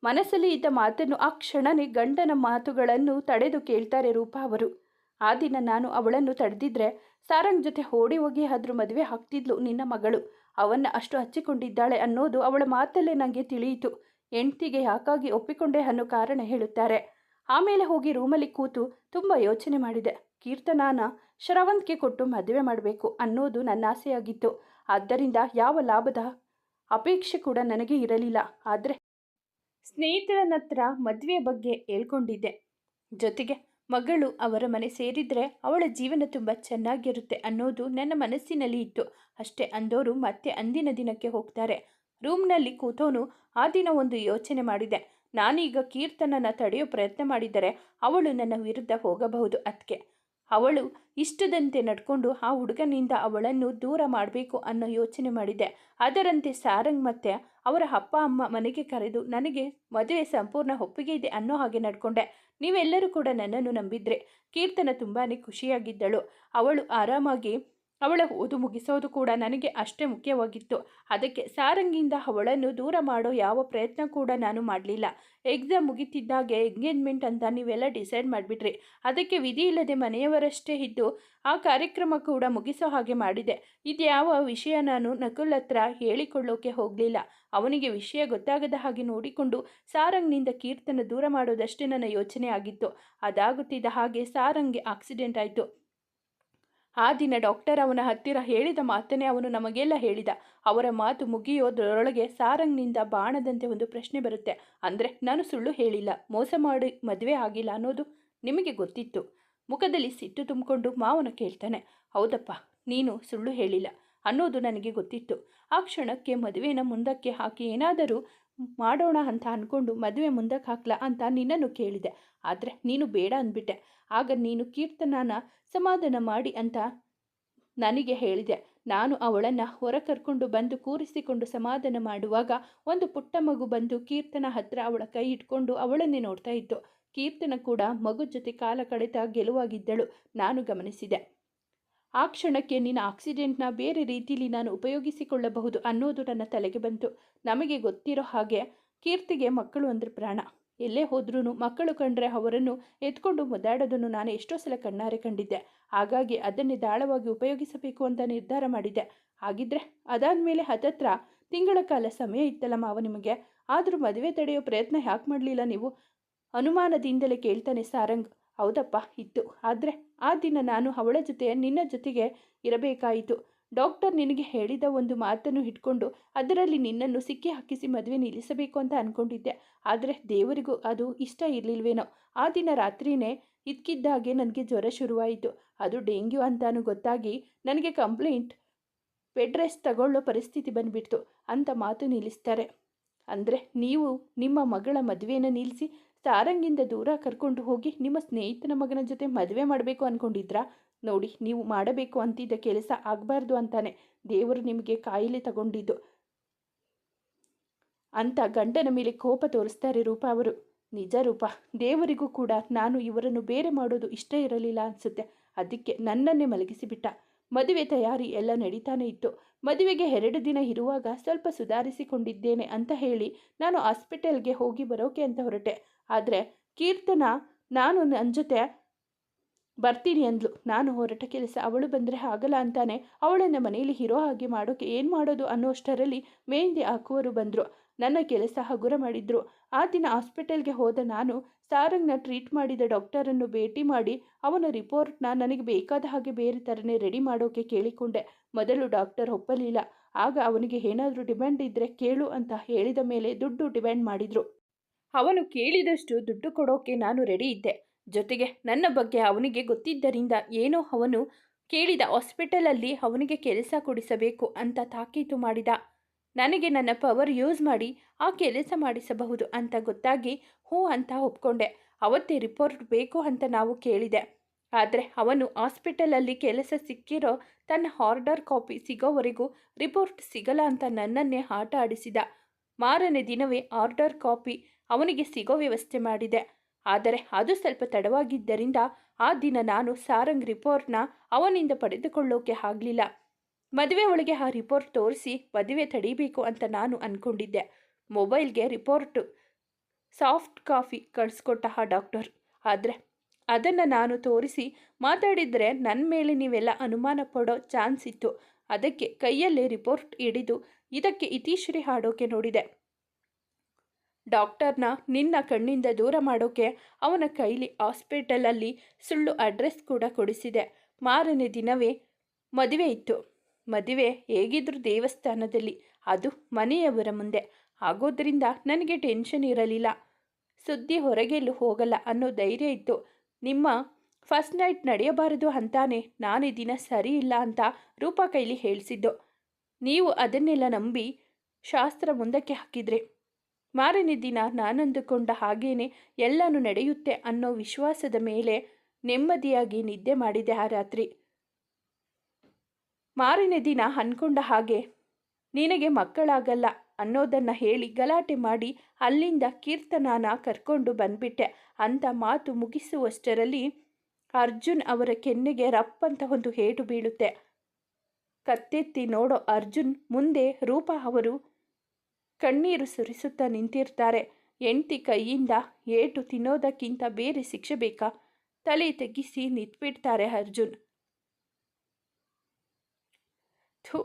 ಮನಸ್ಸಲ್ಲಿ ಇದ್ದ ಮಾತನ್ನು ಆ ಕ್ಷಣನೇ ಗಂಡನ ಮಾತುಗಳನ್ನು ತಡೆದು ಕೇಳ್ತಾರೆ ರೂಪ ಅವರು. ಆ ದಿನ ನಾನು ಅವಳನ್ನು ತಡೆದಿದ್ರೆ ಸಾರಂಗ್ ಜೊತೆ ಓಡಿ ಹೋಗಿ ಆದ್ರೂ ಮದುವೆ ಹಾಕ್ತಿದ್ಲು ನಿನ್ನ ಮಗಳು. ಅವನ್ನ ಅಷ್ಟು ಹಚ್ಚಿಕೊಂಡಿದ್ದಾಳೆ ಅನ್ನೋದು ಅವಳ ಮಾತಲ್ಲೇ ನನಗೆ ತಿಳಿಯಿತು. ಹೆಂಡ್ತಿಗೆ ಯಾಕಾಗಿ ಒಪ್ಪಿಕೊಂಡೆ ಅನ್ನೋ ಕಾರಣ ಹೇಳುತ್ತಾರೆ. ಆಮೇಲೆ ಹೋಗಿ ರೂಮಲ್ಲಿ ಕೂತು ತುಂಬ ಯೋಚನೆ ಮಾಡಿದೆ. ಕೀರ್ತನಾನ ಶ್ರವಂತ್ಗೆ ಕೊಟ್ಟು ಮದುವೆ ಮಾಡಬೇಕು ಅನ್ನೋದು ನನ್ನ ಆಸೆಯಾಗಿತ್ತು. ಆದ್ದರಿಂದ ಯಾವ ಲಾಭದ ಅಪೇಕ್ಷೆ ಕೂಡ ನನಗೆ ಇರಲಿಲ್ಲ. ಆದರೆ ಸ್ನೇಹಿತರನ್ನ ಹತ್ರ ಮದುವೆ ಬಗ್ಗೆ ಹೇಳ್ಕೊಂಡಿದ್ದೆ. ಜೊತೆಗೆ ಮಗಳು ಅವರ ಮನೆ ಸೇರಿದರೆ ಅವಳ ಜೀವನ ತುಂಬ ಚೆನ್ನಾಗಿರುತ್ತೆ ಅನ್ನೋದು ನನ್ನ ಮನಸ್ಸಿನಲ್ಲಿ ಇತ್ತು. ಅಷ್ಟೇ ಅಂದೋರು ಮತ್ತೆ ಅಂದಿನ ದಿನಕ್ಕೆ ಹೋಗ್ತಾರೆ. ರೂಮ್ನಲ್ಲಿ ಕೂತವನು ಆ ದಿನ ಒಂದು ಯೋಚನೆ ಮಾಡಿದೆ. ನಾನೀಗ ಕೀರ್ತನನ ತಡೆಯೋ ಪ್ರಯತ್ನ ಮಾಡಿದರೆ ಅವಳು ನನ್ನ ವಿರುದ್ಧ ಹೋಗಬಹುದು ಅದಕ್ಕೆ ಅವಳು ಇಷ್ಟದಂತೆ ನಡ್ಕೊಂಡು ಆ ಹುಡುಗನಿಂದ ಅವಳನ್ನು ದೂರ ಮಾಡಬೇಕು ಅನ್ನೋ ಯೋಚನೆ ಮಾಡಿದೆ. ಅದರಂತೆ ಸಾರಂಗ್ ಮತ್ತೆ ಅವರ ಅಪ್ಪ, ಅಮ್ಮ ಮನೆಗೆ ಕರೆದು, ನನಗೆ ಮದುವೆ ಸಂಪೂರ್ಣ ಒಪ್ಪಿಗೆ ಇದೆ ಅನ್ನೋ ಹಾಗೆ ನಡ್ಕೊಂಡೆ. ನೀವೆಲ್ಲರೂ ಕೂಡ ನನ್ನನ್ನು ನಂಬಿದ್ರೆ. ಕೀರ್ತನ ತುಂಬಾ ಖುಷಿಯಾಗಿದ್ದಳು. ಅವಳು ಆರಾಮಾಗಿ ಅವಳ ಓದು ಮುಗಿಸೋದು ಕೂಡ ನನಗೆ ಅಷ್ಟೇ ಮುಖ್ಯವಾಗಿತ್ತು. ಅದಕ್ಕೆ ಸಾರಂಗಿಂದ ಅವಳನ್ನು ದೂರ ಮಾಡೋ ಯಾವ ಪ್ರಯತ್ನ ಕೂಡ ನಾನು ಮಾಡಲಿಲ್ಲ. ಎಕ್ಸಾಮ್ ಮುಗಿತಿದ್ದಾಗೆ ಎಂಗೇಜ್ಮೆಂಟ್ ಅಂತ ನೀವೆಲ್ಲ ಡಿಸೈಡ್ ಮಾಡಿಬಿಟ್ರಿ. ಅದಕ್ಕೆ ವಿಧಿ ಇಲ್ಲದೆ ಮನೆಯವರಷ್ಟೇ ಇದ್ದು ಆ ಕಾರ್ಯಕ್ರಮ ಕೂಡ ಮುಗಿಸೋ ಹಾಗೆ ಮಾಡಿದೆ. ಇದ್ಯಾವ ವಿಷಯ ನಾನು ನಕುಲ್ ಹತ್ರ ಹೇಳಿಕೊಳ್ಳೋಕೆ ಹೋಗಲಿಲ್ಲ. ಅವನಿಗೆ ವಿಷಯ ಗೊತ್ತಾಗದ ಹಾಗೆ ನೋಡಿಕೊಂಡು ಸಾರಂಗ್ನಿಂದ ಕೀರ್ತನ ದೂರ ಮಾಡೋದಷ್ಟೇ ನನ್ನ ಯೋಚನೆ ಆಗಿತ್ತು. ಅದಾಗುತ್ತಿದ್ದ ಹಾಗೆ ಸಾರಂಗ್ಗೆ ಆಕ್ಸಿಡೆಂಟ್ ಆಯಿತು. ಆ ದಿನ ಡಾಕ್ಟರ್ ಅವನ ಹತ್ತಿರ ಹೇಳಿದ ಮಾತನ್ನೇ ಅವನು ನಮಗೆಲ್ಲ ಹೇಳಿದ. ಅವರ ಮಾತು ಮುಗಿಯೋದರೊಳಗೆ ಸಾರಂಗ್ನಿಂದ ಬಾಣದಂತೆ ಒಂದು ಪ್ರಶ್ನೆ ಬರುತ್ತೆ. ಅಂದರೆ ನಾನು ಸುಳ್ಳು ಹೇಳಿಲ್ಲ, ಮೋಸ ಮಾಡಿ, ಮದುವೆ ಆಗಿಲ್ಲ ಅನ್ನೋದು ನಿಮಗೆ ಗೊತ್ತಿತ್ತು. ಮುಖದಲ್ಲಿ ಸಿಟ್ಟು ತುಂಬಿಕೊಂಡು ಮಾವನ ಕೇಳ್ತಾನೆ, ಹೌದಪ್ಪ, ನೀನು ಸುಳ್ಳು ಹೇಳಿಲ್ಲ ಅನ್ನೋದು ನನಗೆ ಗೊತ್ತಿತ್ತು. ಆ ಕ್ಷಣಕ್ಕೆ ಮದುವೆನ ಮುಂದಕ್ಕೆ ಹಾಕಿ ಏನಾದರೂ ಮಾಡೋಣ ಅಂತ ಅಂದ್ಕೊಂಡು ಮದುವೆ ಮುಂದಕ್ಕೆ ಹಾಕ್ಲಾ ಅಂತ ನಿನ್ನನ್ನು ಕೇಳಿದೆ. ಆದರೆ ನೀನು ಬೇಡ ಅಂದ್ಬಿಟ್ಟೆ. ಆಗ ನೀನು ಕೀರ್ತನನ ಸಮಾಧಾನ ಮಾಡಿ ಅಂತ ನನಗೆ ಹೇಳಿದೆ. ನಾನು ಅವಳನ್ನು ಹೊರ ಕರ್ಕೊಂಡು ಬಂದು ಕೂರಿಸಿಕೊಂಡು ಸಮಾಧಾನ ಮಾಡುವಾಗ ಒಂದು ಪುಟ್ಟ ಮಗು ಬಂದು ಕೀರ್ತನ ಹತ್ರ ಅವಳ ಕೈ ಇಟ್ಕೊಂಡು ಅವಳನ್ನೇ ನೋಡ್ತಾ ಇತ್ತು. ಕೀರ್ತನ ಕೂಡ ಮಗು ಜೊತೆ ಕಾಲ ಕಳೆತ ಗೆಲುವಾಗಿದ್ದಳು. ನಾನು ಗಮನಿಸಿದೆ. ಆ ಕ್ಷಣಕ್ಕೆ ನಿನ್ನ ಆಕ್ಸಿಡೆಂಟ್ನ ಬೇರೆ ರೀತಿಯಲ್ಲಿ ನಾನು ಉಪಯೋಗಿಸಿಕೊಳ್ಳಬಹುದು ಅನ್ನೋದು ನನ್ನ ತಲೆಗೆ ಬಂತು. ನಮಗೆ ಗೊತ್ತಿರೋ ಹಾಗೆ ಕೀರ್ತಿಗೆ ಮಕ್ಕಳು ಅಂದರೆ ಪ್ರಾಣ. ಎಲ್ಲೇ ಹೋದ್ರೂ ಮಕ್ಕಳು ಕಂಡ್ರೆ ಅವರನ್ನು ಎತ್ಕೊಂಡು ಮುದ್ದಾಡೋದನ್ನು ನಾನು ಎಷ್ಟೋ ಸಲ ಕಣ್ಣಾರೆ ಕಂಡಿದ್ದೆ. ಹಾಗಾಗಿ ಅದನ್ನೇ ದಾಳವಾಗಿ ಉಪಯೋಗಿಸಬೇಕು ಅಂತ ನಿರ್ಧಾರ ಮಾಡಿದ್ದೆ. ಹಾಗಿದ್ರೆ ಅದಾದಮೇಲೆ ಹತ್ತತ್ರ ತಿಂಗಳ ಕಾಲ ಸಮಯ ಇತ್ತಲ್ಲ ಮಾವ ನಿಮಗೆ? ಆದರೂ ಮದುವೆ ತಡೆಯೋ ಪ್ರಯತ್ನ ಯಾಕೆ ಮಾಡಲಿಲ್ಲ ನೀವು? ಅನುಮಾನದಿಂದಲೇ ಕೇಳ್ತಾನೆ ಸಾರಂಗ್. ಹೌದಪ್ಪ, ಇತ್ತು. ಆದರೆ ಆ ದಿನ ನಾನು ಅವಳ ಜೊತೆ, ನಿನ್ನ ಜೊತೆಗೆ ಇರಬೇಕಾಯಿತು. ಡಾಕ್ಟರ್ ನಿನಗೆ ಹೇಳಿದ ಒಂದು ಮಾತನ್ನು ಇಟ್ಕೊಂಡು ಅದರಲ್ಲಿ ನಿನ್ನನ್ನು ಸಿಕ್ಕಿ ಹಾಕಿಸಿ ಮದುವೆ ನಿಲ್ಲಿಸಬೇಕು ಅಂತ ಅಂದ್ಕೊಂಡಿದ್ದೆ ಆದರೆ ದೇವರಿಗೂ ಅದು ಇಷ್ಟ ಇರಲಿಲ್ವೇನೋ. ಆ ದಿನ ರಾತ್ರಿಯೇ ಇದ್ಕಿದ್ದಾಗೆ ನನಗೆ ಜ್ವರ ಶುರುವಾಯಿತು. ಅದು ಡೆಂಗ್ಯೂ ಅಂತಾನು ಗೊತ್ತಾಗಿ ನನಗೆ ಕಂಪ್ಲೇಂಟ್, ಬೆಡ್ ರೆಸ್ಟ್ ತಗೊಳ್ಳೋ ಪರಿಸ್ಥಿತಿ ಬಂದುಬಿಡ್ತು. ಅಂತ ಮಾತು ನಿಲ್ಲಿಸ್ತಾರೆ. ಅಂದರೆ ನೀವು ನಿಮ್ಮ ಮಗಳ ಮದುವೆಯನ್ನು ನಿಲ್ಲಿಸಿ ಸಾರಂಗಿಂದ ದೂರ ಕರ್ಕೊಂಡು ಹೋಗಿ ನಿಮ್ಮ ಸ್ನೇಹಿತನ ಮಗನ ಜೊತೆ ಮದುವೆ ಮಾಡಬೇಕು ಅಂದ್ಕೊಂಡಿದ್ರಾ ನೋಡಿ, ನೀವು ಮಾಡಬೇಕು ಅಂತಿದ್ದ ಕೆಲಸ ಆಗಬಾರ್ದು ಅಂತಾನೆ ದೇವರು ನಿಮಗೆ ಕಾಯಿಲೆ ತಗೊಂಡಿದ್ದು. ಅಂತ ಗಂಡನ ಮೇಲೆ ಕೋಪ ತೋರಿಸ್ತಾರೆ ರೂಪ ಅವರು. ನಿಜ ರೂಪ, ದೇವರಿಗೂ ಕೂಡ ನಾನು ಇವರನ್ನು ಬೇರೆ ಮಾಡೋದು ಇಷ್ಟ ಇರಲಿಲ್ಲ ಅನಿಸುತ್ತೆ. ಅದಕ್ಕೆ ನನ್ನನ್ನೇ ಮಲಗಿಸಿಬಿಟ್ಟ. ಮದುವೆ ತಯಾರಿ ಎಲ್ಲ ನಡೀತಾನೆ ಇತ್ತು. ಮದುವೆಗೆ ಎರಡು ದಿನ ಇರುವಾಗ ಸ್ವಲ್ಪ ಸುಧಾರಿಸಿಕೊಂಡಿದ್ದೇನೆ ಅಂತ ಹೇಳಿ ನಾನು ಹಾಸ್ಪಿಟಲ್ಗೆ ಹೋಗಿ ಬರೋಕೆ ಅಂತ ಹೊರಟೆ. ಆದರೆ ಕೀರ್ತನ ನಾನು ನನ್ನ ಜೊತೆ ಬರ್ತೀನಿ ಅಂದ್ಲು. ನಾನು ಹೊರಟ ಕೆಲಸ ಅವಳು ಬಂದರೆ ಆಗಲ್ಲ ಅಂತಾನೆ ಅವಳನ್ನು ಮನೆಯಲ್ಲಿ ಇರೋ ಹಾಗೆ ಮಾಡೋಕೆ ಏನು ಮಾಡೋದು ಅನ್ನೋಷ್ಟರಲ್ಲಿ ಮೆಹಂದಿ ಹಾಕುವರು ಬಂದರು. ನನ್ನ ಕೆಲಸ ಹಗುರ ಮಾಡಿದ್ರು. ಆ ದಿನ ಹಾಸ್ಪಿಟಲ್ಗೆ ಹೋದ ನಾನು ಸಾರಂಗ್ನ ಟ್ರೀಟ್ ಮಾಡಿದ ಡಾಕ್ಟರನ್ನು ಭೇಟಿ ಮಾಡಿ ಅವನ ರಿಪೋರ್ಟ್ನ ನನಗೆ ಬೇಕಾದ ಹಾಗೆ ಬೇರೆ ಥರನೇ ರೆಡಿ ಮಾಡೋಕೆ ಕೇಳಿಕೊಂಡೆ. ಮೊದಲು ಡಾಕ್ಟರ್ ಒಪ್ಪಲಿಲ್ಲ. ಆಗ ಅವನಿಗೆ ಏನಾದರೂ ಡಿಮ್ಯಾಂಡ್ ಇದ್ದರೆ ಕೇಳು ಅಂತ ಹೇಳಿದ ಮೇಲೆ ದುಡ್ಡು ಡಿಮ್ಯಾಂಡ್ ಮಾಡಿದರು. ಅವನು ಕೇಳಿದಷ್ಟು ದುಡ್ಡು ಕೊಡೋಕೆ ನಾನು ರೆಡಿ ಇದ್ದೆ. ಜೊತೆಗೆ ನನ್ನ ಬಗ್ಗೆ ಅವನಿಗೆ ಗೊತ್ತಿದ್ದರಿಂದ ಏನೋ ಅವನು ಕೇಳಿದ ಹಾಸ್ಪಿಟಲಲ್ಲಿ ಅವನಿಗೆ ಕೆಲಸ ಕೊಡಿಸಬೇಕು ಅಂತ ತಾಕೀತು ಮಾಡಿದ. ನನಗೆ ನನ್ನ ಪವರ್ ಯೂಸ್ ಮಾಡಿ ಆ ಕೆಲಸ ಮಾಡಿಸಬಹುದು ಅಂತ ಗೊತ್ತಾಗಿ ಹ್ಞೂ ಅಂತ ಒಪ್ಕೊಂಡೆ. ಅವತ್ತೇ ರಿಪೋರ್ಟ್ ಬೇಕು ಅಂತ ನಾವು ಕೇಳಿದೆ. ಆದರೆ ಅವನು ಹಾಸ್ಪಿಟಲಲ್ಲಿ ಕೆಲಸ ಸಿಕ್ಕಿರೋ ತನ್ನ ಆರ್ಡರ್ ಕಾಪಿ ಸಿಗೋವರೆಗೂ ರಿಪೋರ್ಟ್ ಸಿಗಲ್ಲ ಅಂತ ನನ್ನನ್ನೇ ಆಟ ಆಡಿಸಿದ. ಮಾರನೇ ದಿನವೇ ಆರ್ಡರ್ ಕಾಪಿ ಅವನಿಗೆ ಸಿಗೋ ವ್ಯವಸ್ಥೆ ಮಾಡಿದೆ. ಆದರೆ ಅದು ಸ್ವಲ್ಪ ತಡವಾಗಿದ್ದರಿಂದ ಆ ದಿನ ನಾನು ಸಾರಂಗ್ ರಿಪೋರ್ಟ್ನ ಅವನಿಂದ ಪಡೆದುಕೊಳ್ಳೋಕೆ ಆಗಲಿಲ್ಲ. ಮದುವೆ ಒಳಗೆ ಆ ರಿಪೋರ್ಟ್ ತೋರಿಸಿ ಮದುವೆ ತಡೀಬೇಕು ಅಂತ ನಾನು ಅಂದ್ಕೊಂಡಿದ್ದೆ ಮೊಬೈಲ್ಗೆ ರಿಪೋರ್ಟು, ಸಾಫ್ಟ್ ಕಾಫಿ ಕಳಿಸ್ಕೊಟ್ಟ ಆ ಡಾಕ್ಟರ್. ಆದರೆ ಅದನ್ನು ನಾನು ತೋರಿಸಿ ಮಾತಾಡಿದರೆ ನನ್ನ ಮೇಲೆ ನೀವೆಲ್ಲ ಅನುಮಾನ ಪಡೋ ಚಾನ್ಸ್ ಇತ್ತು. ಅದಕ್ಕೆ ಕೈಯಲ್ಲೇ ರಿಪೋರ್ಟ್ ಹಿಡಿದು ಇದಕ್ಕೆ ಇತೀಶ್ರೀ ಹಾಡೋಕೆ ನೋಡಿದೆ. ಡಾಕ್ಟರ್ನ ನಿನ್ನ ಕಣ್ಣಿಂದ ದೂರ ಮಾಡೋಕೆ ಅವನ ಕೈಲಿ ಹಾಸ್ಪಿಟಲಲ್ಲಿ ಸುಳ್ಳು ಅಡ್ರೆಸ್ ಕೂಡ ಕೊಡಿಸಿದೆ. ಮಾರನೇ ದಿನವೇ ಮದುವೆ ಇತ್ತು. ಮದುವೆ ಹೇಗಿದ್ರು ದೇವಸ್ಥಾನದಲ್ಲಿ, ಅದು ಮನೆಯವರ ಮುಂದೆ. ಆಗೋದ್ರಿಂದ ನನಗೆ ಟೆನ್ಷನ್ ಇರಲಿಲ್ಲ. ಸುದ್ದಿ ಹೊರಗೆಲ್ಲೂ ಹೋಗಲ್ಲ ಅನ್ನೋ ಧೈರ್ಯ ಇತ್ತು. ನಿಮ್ಮ ಫಸ್ಟ್ ನೈಟ್ ನಡೆಯಬಾರದು ಅಂತಾನೆ ನಾನು ದಿನ ಸರಿ ಇಲ್ಲ ಅಂತ ರೂಪಾ ಕೈಲಿ ಹೇಳಿಸಿದ್ದು. ನೀವು ಅದನ್ನೆಲ್ಲ ನಂಬಿ ಶಾಸ್ತ್ರ ಮುಂದಕ್ಕೆ ಹಾಕಿದ್ರಿ ಮಾರನೇ ದಿನ ನಾನಂದುಕೊಂಡ ಹಾಗೇನೆ ಎಲ್ಲನೂ ನಡೆಯುತ್ತೆ ಅನ್ನೋ ವಿಶ್ವಾಸದ ಮೇಲೆ ನೆಮ್ಮದಿಯಾಗಿ ನಿದ್ದೆ ಮಾಡಿದೆ ಆ ರಾತ್ರಿ. ಮಾರನೇ ದಿನ ಅಂದ್ಕೊಂಡ ಹಾಗೆ, ನಿನಗೆ ಮಕ್ಕಳಾಗಲ್ಲ ಅನ್ನೋದನ್ನು ಹೇಳಿ ಗಲಾಟೆ ಮಾಡಿ ಅಲ್ಲಿಂದ ಕೀರ್ತನಾನ ಕರ್ಕೊಂಡು ಬಂದ್ಬಿಟ್ಟೆ. ಅಂತ ಮಾತು ಮುಗಿಸುವಷ್ಟರಲ್ಲಿ ಅರ್ಜುನ್ ಅವರ ಕೆನ್ನೆಗೆ ರಪ್ಪಂತ ಒಂದು ಏಟು ಬೀಳುತ್ತೆ. ಕತ್ತೆತ್ತಿ ನೋಡೋ ಅರ್ಜುನ್ ಮುಂದೆ ರೂಪ ಅವರು ಕಣ್ಣೀರು ಸುರಿಸುತ್ತಾ ನಿಂತಿರ್ತಾರೆ. ಹೆಂಡ್ತಿ ಕೈಯಿಂದ ಏಟು ತಿನ್ನೋದಕ್ಕಿಂತ ಬೇರೆ ಶಿಕ್ಷೆ ಬೇಕಾ? ತಲೆ ತೆಗಿಸಿ ನಿಂತ್ಬಿಡ್ತಾರೆ ಅರ್ಜುನ್. ಥು,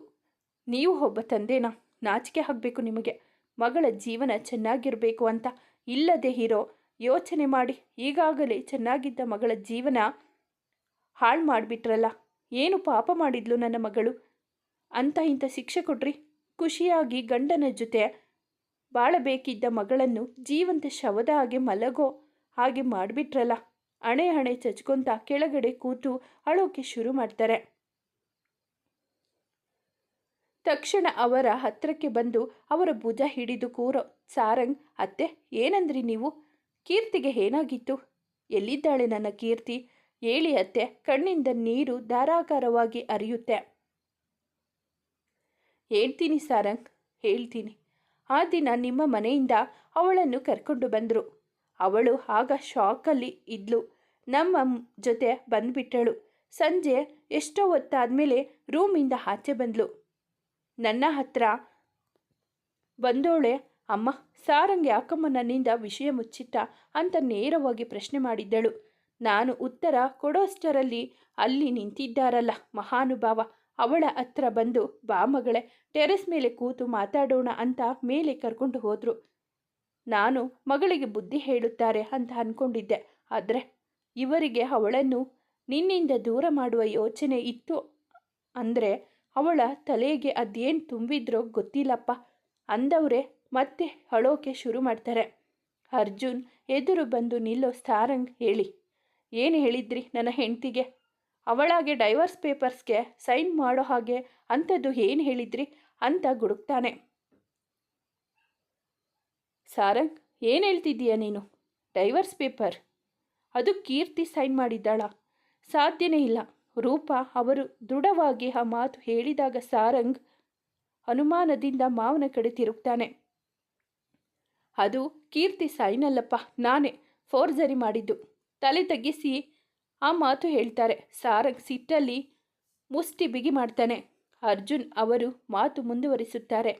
ನೀವು ಒಬ್ಬ ತಂದೆನಾ ನಾಚಿಕೆ ಆಗಬೇಕು ನಿಮಗೆ. ಮಗಳ ಜೀವನ ಚೆನ್ನಾಗಿರಬೇಕು ಅಂತ. ಇಲ್ಲದೆ ಇರೋ, ಯೋಚನೆ ಮಾಡಿ ಈಗಾಗಲೇ ಚೆನ್ನಾಗಿದ್ದ ಮಗಳ ಜೀವನ ಹಾಳು ಮಾಡಿಬಿಟ್ರಲ್ಲ. ಏನು ಪಾಪ ಮಾಡಿದ್ಲು ನನ್ನ ಮಗಳು? ಅಂತ ಇಂಥ ಶಿಕ್ಷೆ ಕೊಡ್ರಿ ಖುಷಿಯಾಗಿ ಗಂಡನ ಜೊತೆ ಬಾಳಬೇಕಿದ್ದ ಮಗಳನ್ನು ಜೀವಂತ ಶವದ ಹಾಗೆ ಮಲಗೋ ಹಾಗೆ ಮಾಡಿಬಿಟ್ರಲ್ಲ. ಹಣೆ ಹಣೆ ಚಚ್ಕೊಂತ ಕೆಳಗಡೆ ಕೂತು ಅಳೋಕೆ ಶುರು ಮಾಡ್ತಾರೆ. ತಕ್ಷಣ ಅವರ ಹತ್ರಕ್ಕೆ ಬಂದು ಅವರ ಭುಜ ಹಿಡಿದು ಕೂರೋ ಸಾರಂಗ್, ಅತ್ತೆ, ಏನಂದ್ರಿ ನೀವು? ಕೀರ್ತಿಗೆ ಏನಾಗಿತ್ತು? ಎಲ್ಲಿದ್ದಾಳೆ ನನ್ನ ಕೀರ್ತಿ? ಹೇಳಿ ಅತ್ತೆ, ಕಣ್ಣಿಂದ ನೀರು ಧಾರಾಕಾರವಾಗಿ ಅರಿಯುತ್ತೆ ಹೇಳ್ತೀನಿ ಸಾರಂಗ್, ಹೇಳ್ತೀನಿ. ಆ ದಿನ ನಿಮ್ಮ ಮನೆಯಿಂದ ಅವಳನ್ನು ಕರ್ಕೊಂಡು ಬಂದರು. ಅವಳು ಆಗ ಶಾಕಲ್ಲಿ ಇದ್ಲು. ನಮ್ಮ ಜೊತೆ ಬಂದುಬಿಟ್ಟಳು. ಸಂಜೆ ಎಷ್ಟೋ ಹೊತ್ತಾದಮೇಲೆ ರೂಮಿಂದ ಆಚೆ ಬಂದಳು ನನ್ನ ಹತ್ರ ಬಂದೋಳೆ, ಅಮ್ಮ, ಸಾರಂಗೆ ಯಾಕಮ್ಮ ನನ್ನಿಂದ ವಿಷಯ ಮುಚ್ಚಿಟ್ಟ? ಅಂತ ನೇರವಾಗಿ ಪ್ರಶ್ನೆ ಮಾಡಿದ್ದಳು. ನಾನು ಉತ್ತರ ಕೊಡೋಷ್ಟರಲ್ಲಿ ಅಲ್ಲಿ ನಿಂತಿದ್ದಾರಲ್ಲ ಮಹಾನುಭಾವ. ಅವಳ ಹತ್ರ ಬಂದು, ಬಾ ಮಗಳೇ, ಟೆರೆಸ್ ಮೇಲೆ ಕೂತು ಮಾತಾಡೋಣ ಅಂತ ಮೇಲೆ ಕರ್ಕೊಂಡು ಹೋದ್ರು. ನಾನು ಮಗಳಿಗೆ ಬುದ್ಧಿ ಹೇಳುತ್ತಾರೆ ಅಂತ ಅಂದ್ಕೊಂಡಿದ್ದೆ ಆದರೆ ಇವರಿಗೆ ಅವಳನ್ನು ನಿನ್ನಿಂದ ದೂರ ಮಾಡುವ ಯೋಚನೆ ಇತ್ತು ಅಂದರೆ ಅವಳ ತಲೆಗೆ ಅದೇನು ತುಂಬಿದ್ರೋ ಗೊತ್ತಿಲ್ಲಪ್ಪ ಅಂದವರೇ ಮತ್ತೆ ಅಳೋಕೆ ಶುರು ಮಾಡ್ತಾರೆ. ಅರ್ಜುನ್ ಎದುರು ಬಂದು ನಿಲ್ಲೋ ಸಾರಂಗ್ ಹೇಳಿ, ಏನು ಹೇಳಿದ್ರಿ ನನ್ನ ಹೆಂಡ್ತಿಗೆ? ಅವಳಾಗೆ ಡೈವರ್ಸ್ ಪೇಪರ್ಸ್ಗೆ ಸೈನ್ ಮಾಡೋ ಹಾಗೆ ಅಂಥದ್ದು ಏನು ಹೇಳಿದ್ರಿ ಅಂತ ಗುಡುಕ್ತಾನೆ. ಸಾರಂಗ್, ಏನು ಹೇಳ್ತಿದ್ದೀಯ ನೀನು? Divorce paper? ಅದು ಕೀರ್ತಿ ಸೈನ್ ಮಾಡಿದ್ದಾಳ. ಸಾಧ್ಯನೇ ಇಲ್ಲ. ರೂಪ ಅವರು ದೃಢವಾಗಿ ಆ ಮಾತು ಹೇಳಿದಾಗ ಸಾರಂಗ್ ಅನುಮಾನದಿಂದ ಮಾವನ ಕಡೆ ತಿರುಗ್ತಾನೆ. ಅದು ಕೀರ್ತಿ ಸೈನ್ ಅಲ್ಲಪ್ಪ ನಾನೇ ಫೋರ್ಜರಿ ಮಾಡಿದ್ದು. ತಲೆ ತಗ್ಗಿಸಿ ಆ ಮಾತು ಹೇಳ್ತಾರೆ. ಸಾರಂಗ್ ಸಿಟ್ಟಲ್ಲಿ ಮುಷ್ಟಿ ಬಿಗಿ ಮಾಡ್ತಾನೆ. ಅರ್ಜುನ್ ಅವರು ಮಾತು ಮುಂದುವರಿಸುತ್ತಾರೆ.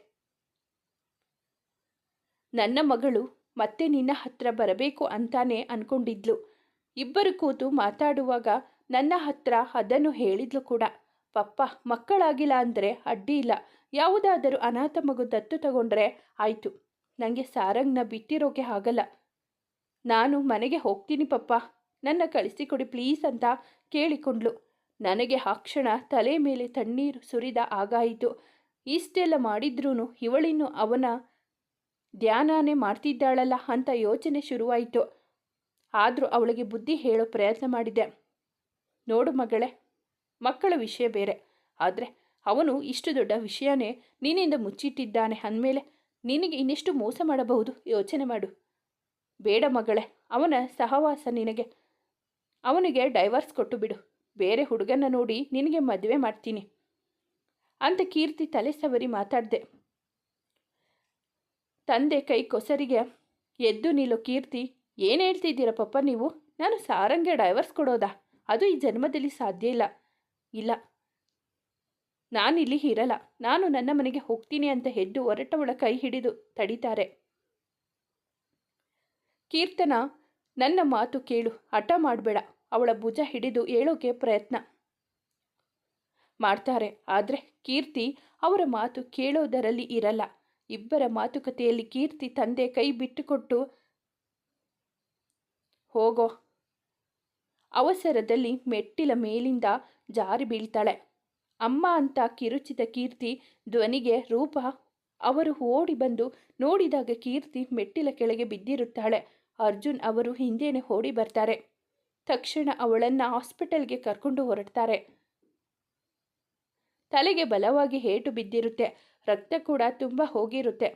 ನನ್ನ ಮಗಳು ಮತ್ತೆ ನಿನ್ನ ಹತ್ರ ಬರಬೇಕು ಅಂತಾನೆ ಅನ್ಕೊಂಡಿದ್ಲು. ಇಬ್ಬರು ಕೂತು ಮಾತಾಡುವಾಗ ನನ್ನ ಹತ್ರ ಅದನ್ನು ಹೇಳಿದ್ಲು ಕೂಡ. ಪಪ್ಪ, ಮಕ್ಕಳಾಗಿಲ್ಲ ಅಂದರೆ ಅಡ್ಡಿ ಇಲ್ಲ. ಯಾವುದಾದರೂ ಅನಾಥ ಮಗು ದತ್ತು ತಗೊಂಡ್ರೆ ಆಯಿತು. ನನಗೆ ಸಾರಂಗ್ನ ಬಿಟ್ಟಿರೋಕೆ ಆಗಲ್ಲ. ನಾನು ಮನೆಗೆ ಹೋಗ್ತೀನಿ ಪಪ್ಪ. ನನ್ನ ಕಳಿಸಿಕೊಡಿ ಪ್ಲೀಸ್ ಅಂತ ಕೇಳಿಕೊಂಡ್ಲು ನನಗೆ ಆ ಕ್ಷಣ ತಲೆ ಮೇಲೆ ತಣ್ಣೀರು ಸುರಿದ ಆಗಾಯಿತು. ಇಷ್ಟೆಲ್ಲ ಮಾಡಿದ್ರೂ ಇವಳಿನ್ನು ಅವನ ಧ್ಯಾನನೇ ಮಾಡ್ತಿದ್ದಾಳಲ್ಲ ಅಂತ ಯೋಚನೆ ಶುರುವಾಯಿತು. ಆದರೂ ಅವಳಿಗೆ ಬುದ್ಧಿ ಹೇಳೋ ಪ್ರಯತ್ನ ಮಾಡಿದೆ. ನೋಡು ಮಗಳೇ, ಮಕ್ಕಳ ವಿಷಯ ಬೇರೆ. ಆದರೆ ಅವನು ಇಷ್ಟು ದೊಡ್ಡ ವಿಷಯನೇ ನಿನ್ನಿಂದ ಮುಚ್ಚಿಟ್ಟಿದ್ದಾನೆ ಅಂದಮೇಲೆ ನಿನಗೆ ಇನ್ನೆಷ್ಟು ಮೋಸ ಮಾಡಬಹುದು ಯೋಚನೆ ಮಾಡು. ಬೇಡ ಮಗಳೇ, ಅವನ ಸಹವಾಸ ನಿನಗೆ ಅವನಿಗೆ ಡೈವರ್ಸ್ ಕೊಟ್ಟು ಬಿಡು. ಬೇರೆ ಹುಡುಗನ ನೋಡಿ ನಿನಗೆ ಮದುವೆ ಮಾಡ್ತೀನಿ. ಅಂತ ಕೀರ್ತಿ ತಲೆ ಸವರಿ ಮಾತಾಡಿದೆ. ತಂದೆ ಕೈ ಕೊಸರಿಗೆ, ಎದ್ದು ನಿಲ್ಲೋ ಕೀರ್ತಿ, ಏನು ಹೇಳ್ತಿದ್ದೀರ ಪಪ್ಪ ನೀವು? ನಾನು ಸಾರಂಗೆ ಡೈವರ್ಸ್ ಕೊಡೋದಾ? ಅದು ಈ ಜನ್ಮದಲ್ಲಿ ಸಾಧ್ಯ ಇಲ್ಲ. ಇಲ್ಲ. ನಾನಿಲ್ಲಿ ಇರಲ್ಲ. ನಾನು ನನ್ನ ಮನೆಗೆ ಹೋಗ್ತೀನಿ ಅಂತ ಎದ್ದು ಹೊರಟವಳ ಕೈ ಹಿಡಿದು ತಡೀತಾರೆ. ಕೀರ್ತನ, ನನ್ನ ಮಾತು ಕೇಳು. ಹಠ ಮಾಡಬೇಡ. ಅವಳ ಭುಜ ಹಿಡಿದು ಹೇಳೋಕೆ ಪ್ರಯತ್ನ ಮಾಡ್ತಾರೆ. ಆದರೆ ಕೀರ್ತಿ ಅವರ ಮಾತು ಕೇಳೋದರಲ್ಲಿ ಇರಲ್ಲ. ಇಬ್ಬರ ಮಾತುಕತೆಯಲ್ಲಿ ಕೀರ್ತಿ ತಂದೆ ಕೈ ಬಿಟ್ಟುಕೊಟ್ಟು, ಹೋಗೋ ಅವಸರದಲ್ಲಿ ಮೆಟ್ಟಿಲ ಮೇಲಿಂದ ಜಾರಿ ಬೀಳ್ತಾಳೆ. ಅಮ್ಮ ಅಂತ ಕಿರುಚಿದ ಕೀರ್ತಿ ಧ್ವನಿಗೆ ರೂಪ ಅವರು ಓಡಿ ಬಂದು ನೋಡಿದಾಗ ಕೀರ್ತಿ ಮೆಟ್ಟಿಲ ಕೆಳಗೆ ಬಿದ್ದಿರುತ್ತಾಳೆ. ಅರ್ಜುನ್ ಅವರು ಹಿಂದೇನೆ ಓಡಿ ಬರ್ತಾರೆ. ತಕ್ಷಣ ಅವಳನ್ನು ಹಾಸ್ಪಿಟಲ್ಗೆ ಕರ್ಕೊಂಡು ಹೊರಡ್ತಾರೆ. ತಲೆಗೆ ಬಲವಾಗಿ ಏಟು ಬಿದ್ದಿರುತ್ತೆ. ರಕ್ತ ಕೂಡ ತುಂಬ ಹೋಗಿರುತ್ತೆ.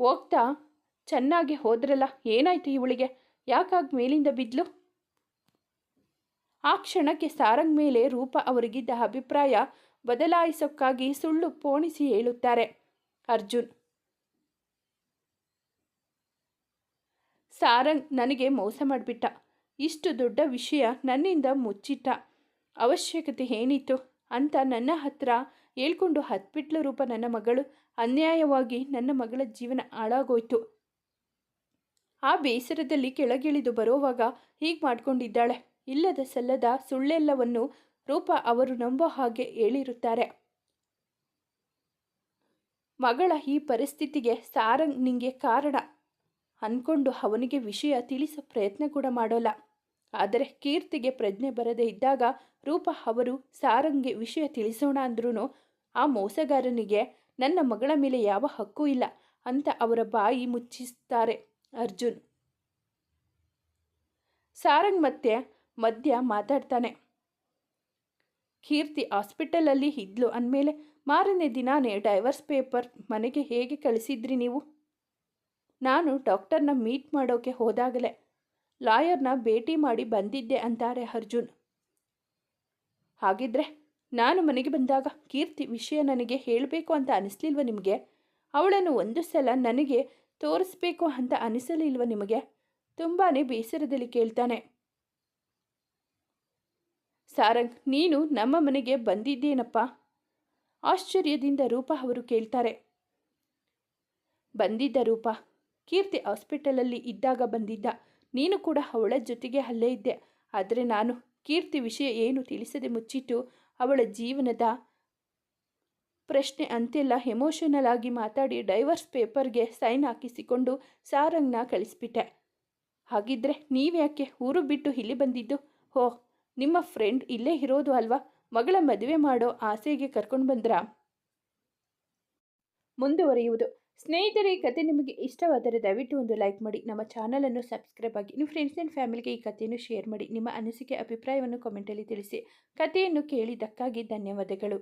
ಹೋಗ್ತಾ ಚೆನ್ನಾಗಿ ಹೋದ್ರಲ್ಲ, ಏನಾಯ್ತು ಇವಳಿಗೆ? ಯಾಕಾಗ ಮೇಲಿಂದ ಬಿದ್ಲು? ಆ ಕ್ಷಣಕ್ಕೆ ಸಾರಂಗ್ ಮೇಲೆ ರೂಪ ಅವರಿಗಿದ್ದ ಅಭಿಪ್ರಾಯ ಬದಲಾಯಿಸೋಕ್ಕಾಗಿ ಸುಳ್ಳು ಪೋಣಿಸಿ ಹೇಳುತ್ತಾರೆ ಅರ್ಜುನ್. ಸಾರಂಗ್ ನನಗೆ ಮೋಸ ಮಾಡಿಬಿಟ್ಟ. ಇಷ್ಟು ದೊಡ್ಡ ವಿಷಯ ನನ್ನಿಂದ ಮುಚ್ಚಿಟ್ಟ. ಅವಶ್ಯಕತೆ ಏನಿತ್ತು ಅಂತ ನನ್ನ ಹತ್ರ ಹೇಳ್ಕೊಂಡು ಹತ್ಬಿಟ್ಲ ರೂಪ ನನ್ನ ಮಗಳು. ಅನ್ಯಾಯವಾಗಿ ನನ್ನ ಮಗಳ ಜೀವನ ಹಾಳಾಗೋಯ್ತು. ಆ ಬೇಸರದಲ್ಲಿ ಕೆಳಗಿಳಿದು ಬರೋವಾಗ ಹೀಗೆ ಮಾಡ್ಕೊಂಡಿದ್ದಾಳೆ. ಇಲ್ಲದ ಸಲ್ಲದ ಸುಳ್ಳೆಲ್ಲವನ್ನು ರೂಪ ಅವರು ನಂಬೋ ಹಾಗೆ ಹೇಳಿರುತ್ತಾರೆ. ಮಗಳ ಈ ಪರಿಸ್ಥಿತಿಗೆ ಸಾರಂಗ್ ನಿಂಗೆ ಕಾರಣ. ಅಂದ್ಕೊಂಡು ಅವನಿಗೆ ವಿಷಯ ತಿಳಿಸೋ ಪ್ರಯತ್ನ ಕೂಡ ಮಾಡೋಲ್ಲ. ಆದರೆ ಕೀರ್ತಿಗೆ ಪ್ರಜ್ಞೆ ಬರದೇ ಇದ್ದಾಗ ರೂಪ ಅವರು ಸಾರಂಗೆ ವಿಷಯ ತಿಳಿಸೋಣ ಅಂದ್ರೂ ಆ ಮೋಸಗಾರನಿಗೆ ನನ್ನ ಮಗಳ ಮೇಲೆ ಯಾವ ಹಕ್ಕು ಇಲ್ಲ ಅಂತ ಅವರ ಬಾಯಿ ಮುಚ್ಚಿಸ್ತಾರೆ ಅರ್ಜುನ್. ಸಾರಂಗ್ ಮತ್ತೆ ಮಧ್ಯ ಮಾತಾಡ್ತಾನೆ. ಕೀರ್ತಿ ಹಾಸ್ಪಿಟಲಲ್ಲಿ ಇದ್ಲು ಅಂದಮೇಲೆ ಮಾರನೇ ದಿನಾನೇ ಡೈವರ್ಸ್ ಪೇಪರ್ ಮನೆಗೆ ಹೇಗೆ ಕಳಿಸಿದ್ರಿ ನೀವು? ನಾನು ಡಾಕ್ಟರ್ನ ಮೀಟ್ ಮಾಡೋಕೆ ಹೋದಾಗಲೇ ಲಾಯರ್ನ ಭೇಟಿ ಮಾಡಿ ಬಂದಿದ್ದೆ ಅಂತಾರೆ ಅರ್ಜುನ್. ಹಾಗಿದ್ರೆ ನಾನು ಮನೆಗೆ ಬಂದಾಗ ಕೀರ್ತಿ ವಿಷಯ ನನಗೆ ಹೇಳಬೇಕು ಅಂತ ಅನಿಸ್ಲಿಲ್ವ ನಿಮಗೆ? ಅವಳನ್ನು ಒಂದು ಸಲ ನನಗೆ ತೋರಿಸ್ಬೇಕು ಅಂತ ಅನಿಸಲಿಲ್ವ ನಿಮಗೆ? ತುಂಬಾ ಬೇಸರದಲ್ಲಿ ಕೇಳ್ತಾನೆ. ಸಾರಂಗ್, ನೀನು ನಮ್ಮ ಮನೆಗೆ ಬಂದಿದ್ದೇನಪ್ಪ? ಆಶ್ಚರ್ಯದಿಂದ ರೂಪ ಅವರು ಕೇಳ್ತಾರೆ. ಬಂದಿದ್ದ ರೂಪ ಕೀರ್ತಿ ಹಾಸ್ಪಿಟಲಲ್ಲಿ ಇದ್ದಾಗ ಬಂದಿದ್ದ. ನೀನು ಕೂಡ ಅವಳ ಜೊತೆಗೆ ಅಲ್ಲೇ ಇದ್ದೆ. ಆದರೆ ನಾನು ಕೀರ್ತಿ ವಿಷಯ ಏನು ತಿಳಿಸದೆ ಮುಚ್ಚಿಟ್ಟು ಅವಳ ಜೀವನದ ಪ್ರಶ್ನೆ ಅಂತೆಲ್ಲ ಎಮೋಷನಲ್ ಆಗಿ ಮಾತಾಡಿ ಡೈವರ್ಸ್ ಪೇಪರ್ಗೆ ಸೈನ್ ಹಾಕಿಸಿಕೊಂಡು ಸಾರಂಗ್ನ ಕಳಿಸ್ಬಿಟ್ಟೆ. ಹಾಗಿದ್ರೆ ನೀವ್ಯಾಕೆ ಊರು ಬಿಟ್ಟು ಇಲ್ಲಿ ಬಂದಿದ್ದು? ಹೋ, ನಿಮ್ಮ ಫ್ರೆಂಡ್ ಇಲ್ಲೇ ಇರೋದು ಅಲ್ವಾ? ಮಗಳ ಮದುವೆ ಮಾಡೋ ಆಸೆಗೆ ಕರ್ಕೊಂಡು ಬಂದ್ರಾ? ಮುಂದುವರಿಯುವುದು. ಸ್ನೇಹಿತರೆ, ಈ ಕತೆ ನಿಮಗೆ ಇಷ್ಟವಾದರೆ ದಯವಿಟ್ಟು ಒಂದು ಲೈಕ್ ಮಾಡಿ, ನಮ್ಮ ಚಾನಲನ್ನು ಸಬ್ಸ್ಕ್ರೈಬ್ ಆಗಿ, ನಿಮ್ಮ ಫ್ರೆಂಡ್ಸ್ ಆ್ಯಂಡ್ ಫ್ಯಾಮಿಲಿಗೆ ಈ ಕಥೆಯನ್ನು ಶೇರ್ ಮಾಡಿ, ನಿಮ್ಮ ಅನಿಸಿಕೆ, ಅಭಿಪ್ರಾಯವನ್ನು ಕಮೆಂಟಲ್ಲಿ ತಿಳಿಸಿ. ಕಥೆಯನ್ನು ಕೇಳಿದ್ದಕ್ಕಾಗಿ ಧನ್ಯವಾದಗಳು.